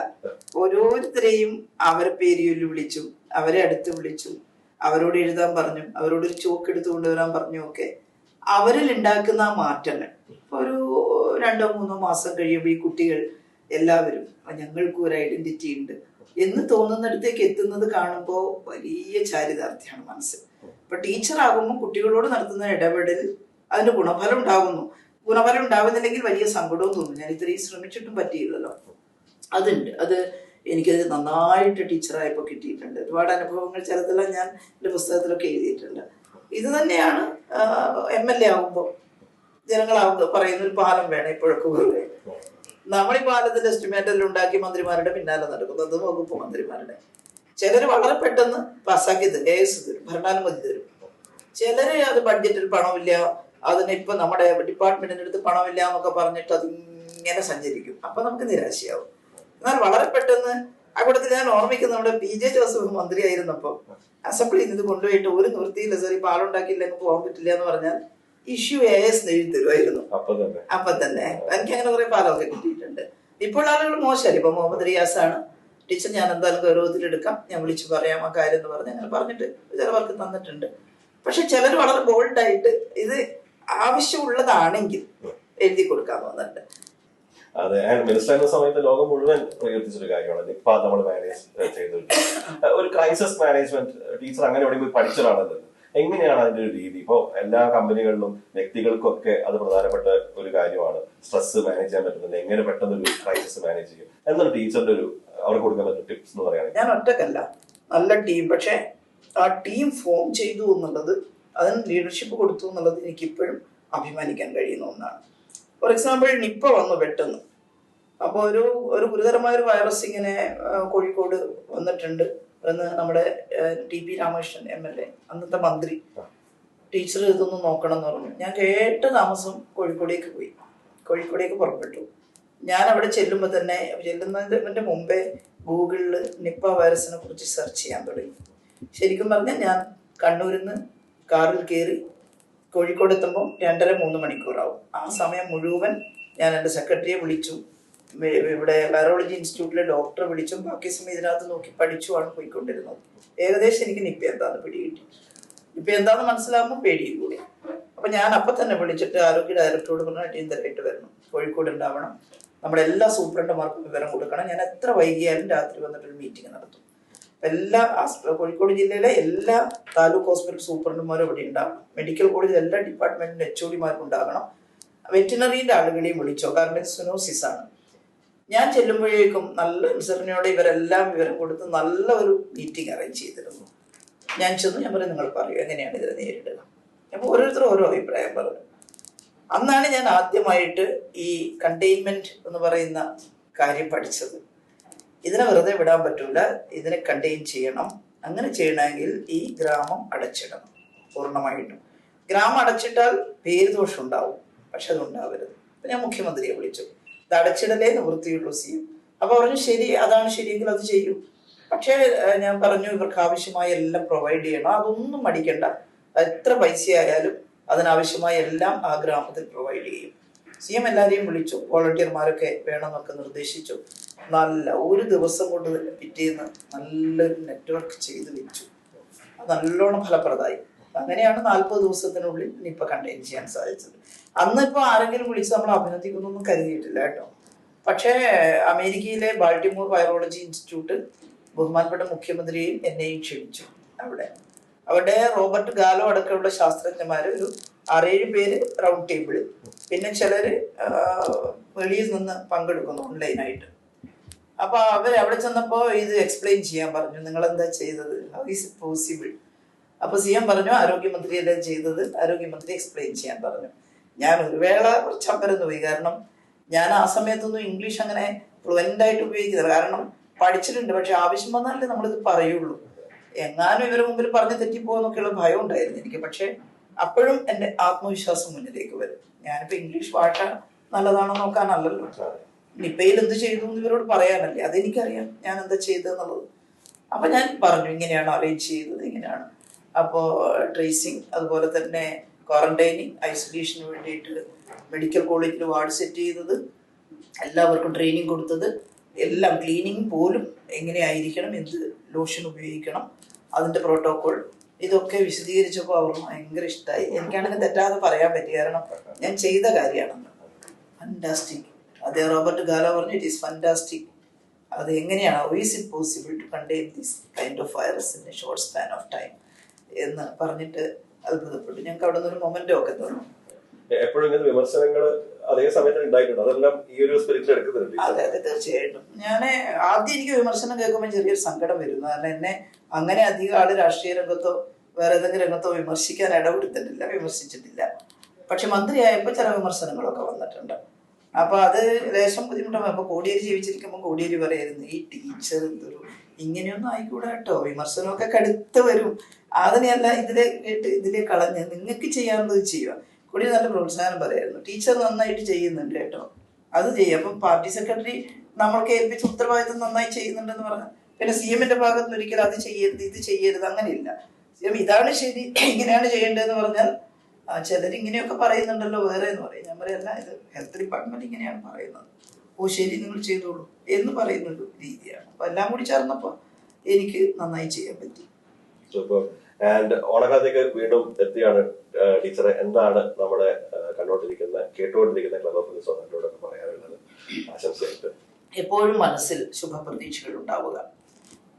ഓരോരുത്തരെയും അവരെ പേരിയിൽ വിളിച്ചു അവരെ അടുത്ത് വിളിച്ചു അവരോട് എഴുതാൻ പറഞ്ഞു അവരോട് ഒരു ചോക്ക് എടുത്തു കൊണ്ടുവരാൻ പറഞ്ഞു ഒക്കെ അവരിൽ ഉണ്ടാക്കുന്ന മാറ്റങ്ങൾ. ഒരു രണ്ടോ മൂന്നോ മാസം കഴിയുമ്പോൾ ഈ കുട്ടികൾ എല്ലാവരും "ആ, ഞങ്ങൾക്കും ഒരു ഐഡന്റിറ്റി ഉണ്ട് എന്ന് തോന്നുന്നിടത്തേക്ക് എത്തുന്നത് കാണുമ്പോൾ വലിയ ചാരിതാർത്ഥ്യമാണ് മനസ്സിൽ അപ്പൊ ടീച്ചറാകുമ്പോൾ കുട്ടികളോട് നടത്തുന്ന ഇടപെടൽ അതിന്റെ ഗുണഫലം ഉണ്ടാകുന്നു. ഗുണഫലം ഉണ്ടാകുന്നില്ലെങ്കിൽ വലിയ സങ്കടവും തോന്നുന്നു ഞാൻ ഇത്രയും ശ്രമിച്ചിട്ടും പറ്റിയില്ലല്ലോ. അതുണ്ട്. അത് എനിക്കത് നന്നായിട്ട് ടീച്ചറായപ്പോൾ കിട്ടിയിട്ടുണ്ട്. ഒരുപാട് അനുഭവങ്ങൾ ചിലതെല്ലാം ഞാൻ എന്റെ പുസ്തകത്തിലൊക്കെ എഴുതിയിട്ടുണ്ട്. ഇത് തന്നെയാണ് എം എൽ എ ആകുമ്പോൾ ജനങ്ങളാകുമ്പോൾ പറയുന്ന ഒരു പാലം വേണം ഇപ്പോഴൊക്കെ നമ്മൾ ഈ പാലത്തിന്റെ എസ്റ്റിമേറ്റ് ഉണ്ടാക്കി മന്ത്രിമാരുടെ പിന്നാലെ നടക്കുന്നത്. വകുപ്പ് മന്ത്രിമാരുടെ. ചിലർ വളരെ പെട്ടെന്ന് പാസ്സാക്കി തരും. കേസ് തരും ഭരണാനുമതി തരും. ചിലര് അത് ബഡ്ജറ്റിൽ പണമില്ല അതിന് ഇപ്പൊ നമ്മുടെ ഡിപ്പാർട്ട്മെന്റിന്റെ അടുത്ത് പണമില്ല എന്നൊക്കെ പറഞ്ഞിട്ട് അത് ഇങ്ങനെ സഞ്ചരിക്കും. അപ്പൊ നമുക്ക് നിരാശയാവും. എന്നാൽ വളരെ പെട്ടെന്ന് ആ ഞാൻ ഓർമ്മിക്കുന്ന നമ്മുടെ പി ജെ ജോസഫ് മന്ത്രിയായിരുന്നപ്പോൾ അസംബ്ലിയിൽ ഇത് കൊണ്ടുപോയിട്ട് ഒരു നിവൃത്തിയില്ല സാർ ഈ പാലുണ്ടാക്കിയില്ലെങ്കിൽ പോകാൻ പറ്റില്ല എന്ന് പറഞ്ഞാൽ ഇഷ്യൂ എ എസ് എഴുതി തരുമായിരുന്നു. അപ്പൊ തന്നെ. എനിക്ക് അങ്ങനെ കുറെ പാലമൊക്കെ കിട്ടിയിട്ടുണ്ട്. ഇപ്പോൾ ആളുകൾ മോശമല്ല? ഇപ്പൊ മുഹമ്മദ് റിയാസ് ആണ് ടീച്ചർ ഞാൻ എന്തായാലും ഗൗരവത്തിൽ എടുക്കാം. ഞാൻ വിളിച്ചു പറയാം ആ കാര്യം എന്ന് പറഞ്ഞ് അങ്ങനെ പറഞ്ഞിട്ട് ചിലവർക്ക് തന്നിട്ടുണ്ട്. പക്ഷെ ചിലർ വളരെ ബോൾഡായിട്ട് ഇത് ആവശ്യമുള്ളതാണെങ്കിൽ എഴുതി കൊടുക്കാൻ തോന്നുന്നുണ്ട്. അതെ മിനിസ്റ്റർ എന്ന സമയത്ത് ലോകം മുഴുവൻ പ്രകീർത്തിച്ചൊരു കാര്യമാണ്. നിപ്പ നമ്മൾ മാനേജ് ചെയ്തിട്ടുണ്ട് ഒരു ക്രൈസിസ് മാനേജ്മെന്റ് ടീച്ചർ അങ്ങനെ എവിടെ പോയി പഠിച്ചതാണല്ലോ എങ്ങനെയാണ് അതിന്റെ ഒരു രീതി? ഇപ്പോ എല്ലാ കമ്പനികളിലും വ്യക്തികൾക്കൊക്കെ അത് പ്രധാനപ്പെട്ട ഒരു കാര്യമാണ്. സ്ട്രെസ് മാനേജ് ചെയ്യാൻ പറ്റുന്നത് എങ്ങനെ പെട്ടെന്ന് ഒരു ക്രൈസിസ് മാനേജ് ചെയ്യും? എന്നൊരു ടീച്ചറിന്റെ ഒരു അവർക്ക് കൊടുക്കാൻ പറ്റുന്ന ടിപ്സ് എന്ന് പറയുകയാണെങ്കിൽ. ഞാൻ ഒറ്റക്കല്ല. നല്ല ടീം പക്ഷെ ആ ടീം ഫോം ചെയ്തു എന്നുള്ളത് അതിന് ലീഡർഷിപ്പ് കൊടുത്തു എന്നുള്ളത് എനിക്ക് ഇപ്പോഴും അഭിമാനിക്കാൻ കഴിയുന്ന ഒന്നാണ്. ഫോർ എക്സാമ്പിൾ നിപ്പ വന്നു പെട്ടെന്ന്. അപ്പോൾ ഒരു ഒരു ഗുരുതരമായ ഒരു വൈറസ് ഇങ്ങനെ കോഴിക്കോട് വന്നിട്ടുണ്ട്. എന്ന് നമ്മുടെ T P Ramakrishnan M L A അന്നത്തെ മന്ത്രി ടീച്ചർ ഇതൊന്നും നോക്കണം എന്ന് പറഞ്ഞു. ഞാൻ കേട്ട താമസം കോഴിക്കോടേക്ക് പോയി. കോഴിക്കോടേക്ക് പുറപ്പെട്ടു. ഞാൻ അവിടെ ചെല്ലുമ്പോൾ തന്നെ ചെല്ലുന്നതിന്റെ മുമ്പേ ഗൂഗിളിൽ നിപ്പ വൈറസിനെ കുറിച്ച് സെർച്ച് ചെയ്യാൻ തുടങ്ങി. ശരിക്കും പറഞ്ഞാൽ ഞാൻ കണ്ണൂരിൽ നിന്ന് കാറിൽ കയറി കോഴിക്കോട് എത്തുമ്പോൾ രണ്ടര മൂന്ന് മണിക്കൂറാവും. ആ സമയം മുഴുവൻ ഞാൻ എന്റെ സെക്രട്ടറിയെ വിളിച്ചു. ഇവിടെ വൈറോളജി ഇൻസ്റ്റിറ്റ്യൂട്ടിലെ ഡോക്ടറെ വിളിച്ചും ബാക്കി സമയം ഇതിനകത്ത് നോക്കി പഠിച്ചുമാണ് പോയിക്കൊണ്ടിരുന്നത്. ഏകദേശം എനിക്ക് നിപ്പ എന്താന്ന് പിടികിട്ടി ഇപ്പൊ എന്താന്ന് മനസ്സിലാകുമ്പോൾ പേടിയും കൂടി. അപ്പൊ ഞാൻ അപ്പൊ തന്നെ വിളിച്ചിട്ട് ആരോഗ്യ ഡയറക്ടറോട് പറഞ്ഞു അടിയന്തരമായിട്ട് വരണം? കോഴിക്കോട് ഉണ്ടാവണം. നമ്മുടെ എല്ലാ സൂപ്രണ്ടുമാർക്കും വിവരം കൊടുക്കണം. ഞാൻ എത്ര വൈകിയാലും രാത്രി വന്നിട്ടൊരു മീറ്റിംഗ് നടത്തും. എല്ലാ കോഴിക്കോട് ജില്ലയിലെ എല്ലാ താലൂക്ക് ഹോസ്പിറ്റൽ സൂപ്രണ്ടുമാരും ഇവിടെ ഉണ്ടാവണം. മെഡിക്കൽ കോളേജിൽ എല്ലാ ഡിപ്പാർട്ട്മെന്റിന്റെ എച്ച് ഒഡിമാർക്കും ഉണ്ടാകണം വെറ്റിനറിന്റെ ആളുകളെയും വിളിച്ചോ? കാരണം സുനോസിസ് ആണ്. ഞാൻ ചെല്ലുമ്പോഴേക്കും നല്ല അനുസരണയോടെ ഇവരെല്ലാം വിവരം കൊടുത്ത് നല്ല ഒരു മീറ്റിംഗ് അറേഞ്ച് ചെയ്തിരുന്നു. ഞാൻ ചെന്നു ഞാൻ പറഞ്ഞു നിങ്ങൾ പറയൂ എങ്ങനെയാണ് ഇതിനെ നേരിടുക? അപ്പോൾ ഓരോരുത്തരും ഓരോ അഭിപ്രായം പറഞ്ഞു. അന്നാണ് ഞാൻ ആദ്യമായിട്ട് ഈ കണ്ടെയ്ൻമെന്റ് എന്ന് പറയുന്ന കാര്യം പഠിച്ചത്. ഇതിനെ വെറുതെ വിടാൻ പറ്റൂല ഇതിനെ കണ്ടെയ്ൻ ചെയ്യണം. അങ്ങനെ ചെയ്യണമെങ്കിൽ ഈ ഗ്രാമം അടച്ചിടണം പൂർണമായിട്ടും. ഗ്രാമം അടച്ചിട്ടാൽ പേര് ദോഷം ഉണ്ടാവും പക്ഷെ അതുണ്ടാവരുത്. അപ്പൊ ഞാൻ മുഖ്യമന്ത്രിയെ വിളിച്ചു. അടച്ചിടലേ നിവൃത്തിയുള്ളൂ സി. അപ്പൊ പറഞ്ഞു ശരി അതാണ് ശരിയെങ്കിൽ അത് ചെയ്യൂ. പക്ഷേ ഞാൻ പറഞ്ഞു ഇവർക്ക് ആവശ്യമായ എല്ലാം പ്രൊവൈഡ് ചെയ്യണം. അതൊന്നും മടിക്കണ്ട. എത്ര പൈസയായാലും അതിനാവശ്യമായ എല്ലാം ആ ഗ്രാമത്തിൽ പ്രൊവൈഡ് ചെയ്യും. സി എം എല്ലാവരെയും വിളിച്ചു. വോളണ്ടിയർമാരൊക്കെ വേണമെന്നൊക്കെ നിർദ്ദേശിച്ചു. നല്ല ഒരു ദിവസം കൊണ്ട് പിറ്റേന്ന് നല്ലൊരു നെറ്റ്വർക്ക് ചെയ്തു വെച്ചു. നല്ലോണം ഫലപ്രദമായി. അങ്ങനെയാണ് നാൽപ്പത് ദിവസത്തിനുള്ളിൽ നിപ്പ കണ്ടെയ്ൻ ചെയ്യാൻ സാധിച്ചത്. അന്ന് ഇപ്പോൾ ആരെങ്കിലും വിളിച്ച് നമ്മൾ അഭിനന്ദിക്കുന്നൊന്നും കരുതിയിട്ടില്ല കേട്ടോ. പക്ഷേ അമേരിക്കയിലെ ബാൾട്ടിമോർ വൈറോളജി ഇൻസ്റ്റിറ്റ്യൂട്ട് ബഹുമാനപ്പെട്ട മുഖ്യമന്ത്രിയെയും എന്നെയും ക്ഷണിച്ചു അവിടെ. അവിടെ റോബർട്ട് ഗാലോ അടക്കമുള്ള ശാസ്ത്രജ്ഞന്മാർ ഒരു ആറേഴ് പേര് റൗണ്ട് ടേബിളിൽ പിന്നെ ചിലർ വെളിയിൽ നിന്ന് പങ്കെടുക്കുന്നു ഓൺലൈനായിട്ട് അപ്പോൾ അവർ അവിടെ ചെന്നപ്പോൾ ഇത് എക്സ്പ്ലെയിൻ ചെയ്യാൻ പറഞ്ഞു. നിങ്ങൾ എന്താ ചെയ്തത്? ഹൗ ഈസ് ഇറ്റ് പോസിബിൾ അപ്പൊ സി എം പറഞ്ഞു ആരോഗ്യമന്ത്രിയല്ലേ ചെയ്തത്. ആരോഗ്യമന്ത്രി എക്സ്പ്ലെയിൻ ചെയ്യാൻ പറഞ്ഞു. ഞാൻ ഒരു വേള കുറച്ച് അമ്പരന്ന് പോയി. കാരണം ഞാൻ ആ സമയത്തൊന്നും ഇംഗ്ലീഷ് അങ്ങനെ ഫ്ലുവന്റ് ആയിട്ട് ഉപയോഗിക്കുന്നില്ല. കാരണം പഠിച്ചിട്ടുണ്ട്. പക്ഷെ ആവശ്യം വന്നാലേ നമ്മളിത് പറയുള്ളൂ. എങ്ങാനും ഇവരെ മുമ്പിൽ പറഞ്ഞ് തെറ്റിപ്പോന്നൊക്കെയുള്ള ഭയം ഉണ്ടായിരുന്നു എനിക്ക്. പക്ഷേ അപ്പോഴും എന്റെ ആത്മവിശ്വാസം മുന്നിലേക്ക് വരും. ഞാനിപ്പോൾ ഇംഗ്ലീഷ് ഭാഷ നല്ലതാണോ നോക്കാനല്ലല്ലോ. നിപ്പയിൽ എന്ത് ചെയ്തു എന്ന് ഇവരോട് പറയാനല്ലേ. അതെനിക്കറിയാം ഞാൻ എന്താ ചെയ്തതെന്നുള്ളത് അപ്പൊ ഞാൻ പറഞ്ഞു ഇങ്ങനെയാണ് അറേഞ്ച് ചെയ്തത് ഇങ്ങനെയാണ്. അപ്പോൾ ട്രേസിങ് അതുപോലെ തന്നെ ക്വാറന്റൈനിങ് ഐസൊലേഷന് വേണ്ടിയിട്ട് മെഡിക്കൽ കോളേജിൽ വാർഡ് സെറ്റ് ചെയ്തത് എല്ലാവർക്കും ട്രെയിനിങ് കൊടുത്തത് എല്ലാം ക്ലീനിങ് പോലും എങ്ങനെയായിരിക്കണം എന്ത് ലോഷൻ ഉപയോഗിക്കണം അതിന്റെ പ്രോട്ടോകോൾ ഇതൊക്കെ വിശദീകരിച്ചപ്പോൾ അവർക്ക് ഭയങ്കര ഇഷ്ടമായി എനിക്കാണെങ്കിൽ തെറ്റാതെ പറയാൻ പറ്റി. കാരണം ഞാൻ ചെയ്ത കാര്യമാണ് ഫണ്ടാസ്റ്റിക് അതെ റോബർട്ട് ഗാല പറഞ്ഞു ഇറ്റ് ഈസ് ഫണ്ടാസ്റ്റിക് അത് എങ്ങനെയാണ്? Is it possible to contain this kind of virus in a short span of time എന്ന് പറഞ്ഞിട്ട് അത്ഭുതപ്പെട്ടു ഞങ്ങൾക്ക് അവിടെ നിന്ന് ഒരു മൊമെന്റോ ഒക്കെ തോന്നും. എപ്പോഴും ഇങ്ങനെ വിമർശനങ്ങൾ അതേ സമയത്ത് ഉണ്ടായിട്ടുണ്ട്. അതെല്ലാം ഈ ഒരു സ്പിരിറ്റിൽ എടുക്കുന്നുണ്ട് അതെ അതെ തീർച്ചയായിട്ടും. ഞാൻ ആദ്യം എനിക്ക് വിമർശനം കേൾക്കുമ്പോൾ ചെറിയൊരു സങ്കടം വരുന്നു. കാരണം എന്നെ അങ്ങനെ അധികം ആൾ രാഷ്ട്രീയ രംഗത്തോ വേറെ ഏതെങ്കിലും രംഗത്തോ വിമർശിക്കാൻ ഇടപെടുത്തിട്ടില്ല വിമർശിച്ചിട്ടില്ല. പക്ഷെ മന്ത്രിയായപ്പോൾ ചില വിമർശനങ്ങളൊക്കെ വന്നിട്ടുണ്ട്. അപ്പൊ അത് ലേശം ബുദ്ധിമുട്ടാകും അപ്പൊ കോടിയേരി ജീവിച്ചിരിക്കുമ്പോൾ കോടിയേരി പറയായിരുന്നു ഈ ടീച്ചർ എന്തൊരു ഇങ്ങനെയൊന്നും ആയിക്കൂടാ കേട്ടോ വിമർശനമൊക്കെ കടുത്ത് വരും. അതിനെയല്ല ഇതിലെ കേട്ട് ഇതിലെ കളഞ്ഞ് നിങ്ങൾക്ക് ചെയ്യാവുന്നത് ചെയ്യുക. കൂടി നല്ല പ്രോത്സാഹനം പറയായിരുന്നു. ടീച്ചർ നന്നായിട്ട് ചെയ്യുന്നുണ്ട് കേട്ടോ. അത് ചെയ്യാം. അപ്പം പാർട്ടി സെക്രട്ടറി നമ്മൾക്ക് ഏൽപ്പിച്ച ഉത്തരവാദിത്വം നന്നായി ചെയ്യുന്നുണ്ടെന്ന് പറഞ്ഞാൽ പിന്നെ സി എമ്മിന്റെ ഭാഗത്ത് നിന്ന് ഒരിക്കലും അത് ചെയ്യരുത് ഇത് ചെയ്യരുത് അങ്ങനെയില്ല. ഇതാണ് ശരി ഇങ്ങനെയാണ് ചെയ്യേണ്ടതെന്ന് പറഞ്ഞാൽ ചിലരിങ്ങനെയൊക്കെ പറയുന്നുണ്ടല്ലോ വേറെ എന്ന് പറയും. ഞാൻ പറയല്ല ഇത് ഹെൽത്ത് ഡിപ്പാർട്ട്മെന്റ് ഇങ്ങനെയാണ് പറയുന്നത്. ഓ ശരി നിങ്ങൾ ചെയ്തോളൂ എന്ന് പറയുന്ന ഒരു രീതിയാണ്. അപ്പൊ എല്ലാം കൂടി ചേർന്നപ്പോൾ എനിക്ക് നന്നായി ചെയ്യാൻ പറ്റി. ആൻഡ് ഓണക്കാലത്തേക്ക് വീണ്ടും എത്തിയാണ് ടീച്ചറെ. എന്താണ് നമ്മുടെ കണ്ടുകൊണ്ടിരിക്കുന്ന കേട്ടുകൊണ്ടിരിക്കുന്ന ക്ലബ് ഓഫ് സൊസൈറ്റിയോടൊക്കെ പറയാനുള്ളത്? ആശംസയായിട്ട് എപ്പോഴും മനസ്സിൽ ശുഭപ്രതീക്ഷകൾ ഉണ്ടാവുക.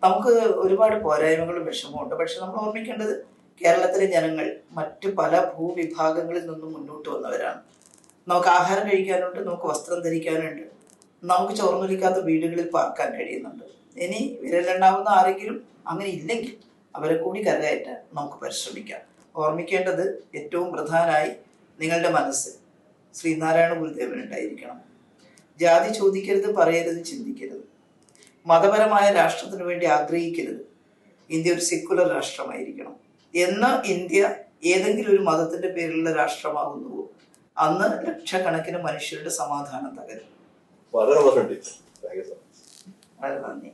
നമുക്ക് ഒരുപാട് പോരായ്മകളും വിഷമവും ഉണ്ട് പക്ഷെ നമ്മൾ ഓർമ്മിക്കേണ്ടത് കേരളത്തിലെ ജനങ്ങൾ മറ്റു പല ഭൂവിഭാഗങ്ങളിൽ നിന്നും മുന്നോട്ട് വന്നവരാണ്. നമുക്ക് ആഹാരം കഴിക്കാനുണ്ട് നമുക്ക് വസ്ത്രം ധരിക്കാനുണ്ട്. നമുക്ക് ചോർന്നൊലിക്കാത്ത വീടുകളിൽ പാർക്കാൻ കഴിയുന്നുണ്ട്. ഇനി വിരലുണ്ടാവുന്ന ആരെങ്കിലും അങ്ങനെ ഇല്ലെങ്കിൽ അവരെ കൂടി കരകയറ്റാൻ നമുക്ക് പരിശ്രമിക്കാം. ഓർമ്മിക്കേണ്ടത് ഏറ്റവും പ്രധാനമായി നിങ്ങളുടെ മനസ്സ് ശ്രീനാരായണ ഗുരുദേവനുണ്ടായിരിക്കണം ജാതി ചോദിക്കരുത് പറയരുത് ചിന്തിക്കരുത്. മതപരമായ രാഷ്ട്രത്തിന് വേണ്ടി ആഗ്രഹിക്കരുത്. ഇന്ത്യ ഒരു സെക്കുലർ രാഷ്ട്രമായിരിക്കണം. എന്ന് ഇന്ത്യ ഏതെങ്കിലും ഒരു മതത്തിന്റെ പേരിലുള്ള രാഷ്ട്രമാകുന്നുവോ? അന്ന് ലക്ഷക്കണക്കിന് മനുഷ്യരുടെ സമാധാനം തകരും. വളരെ സന്തോഷം teacher thank you so much വളരെ നന്ദി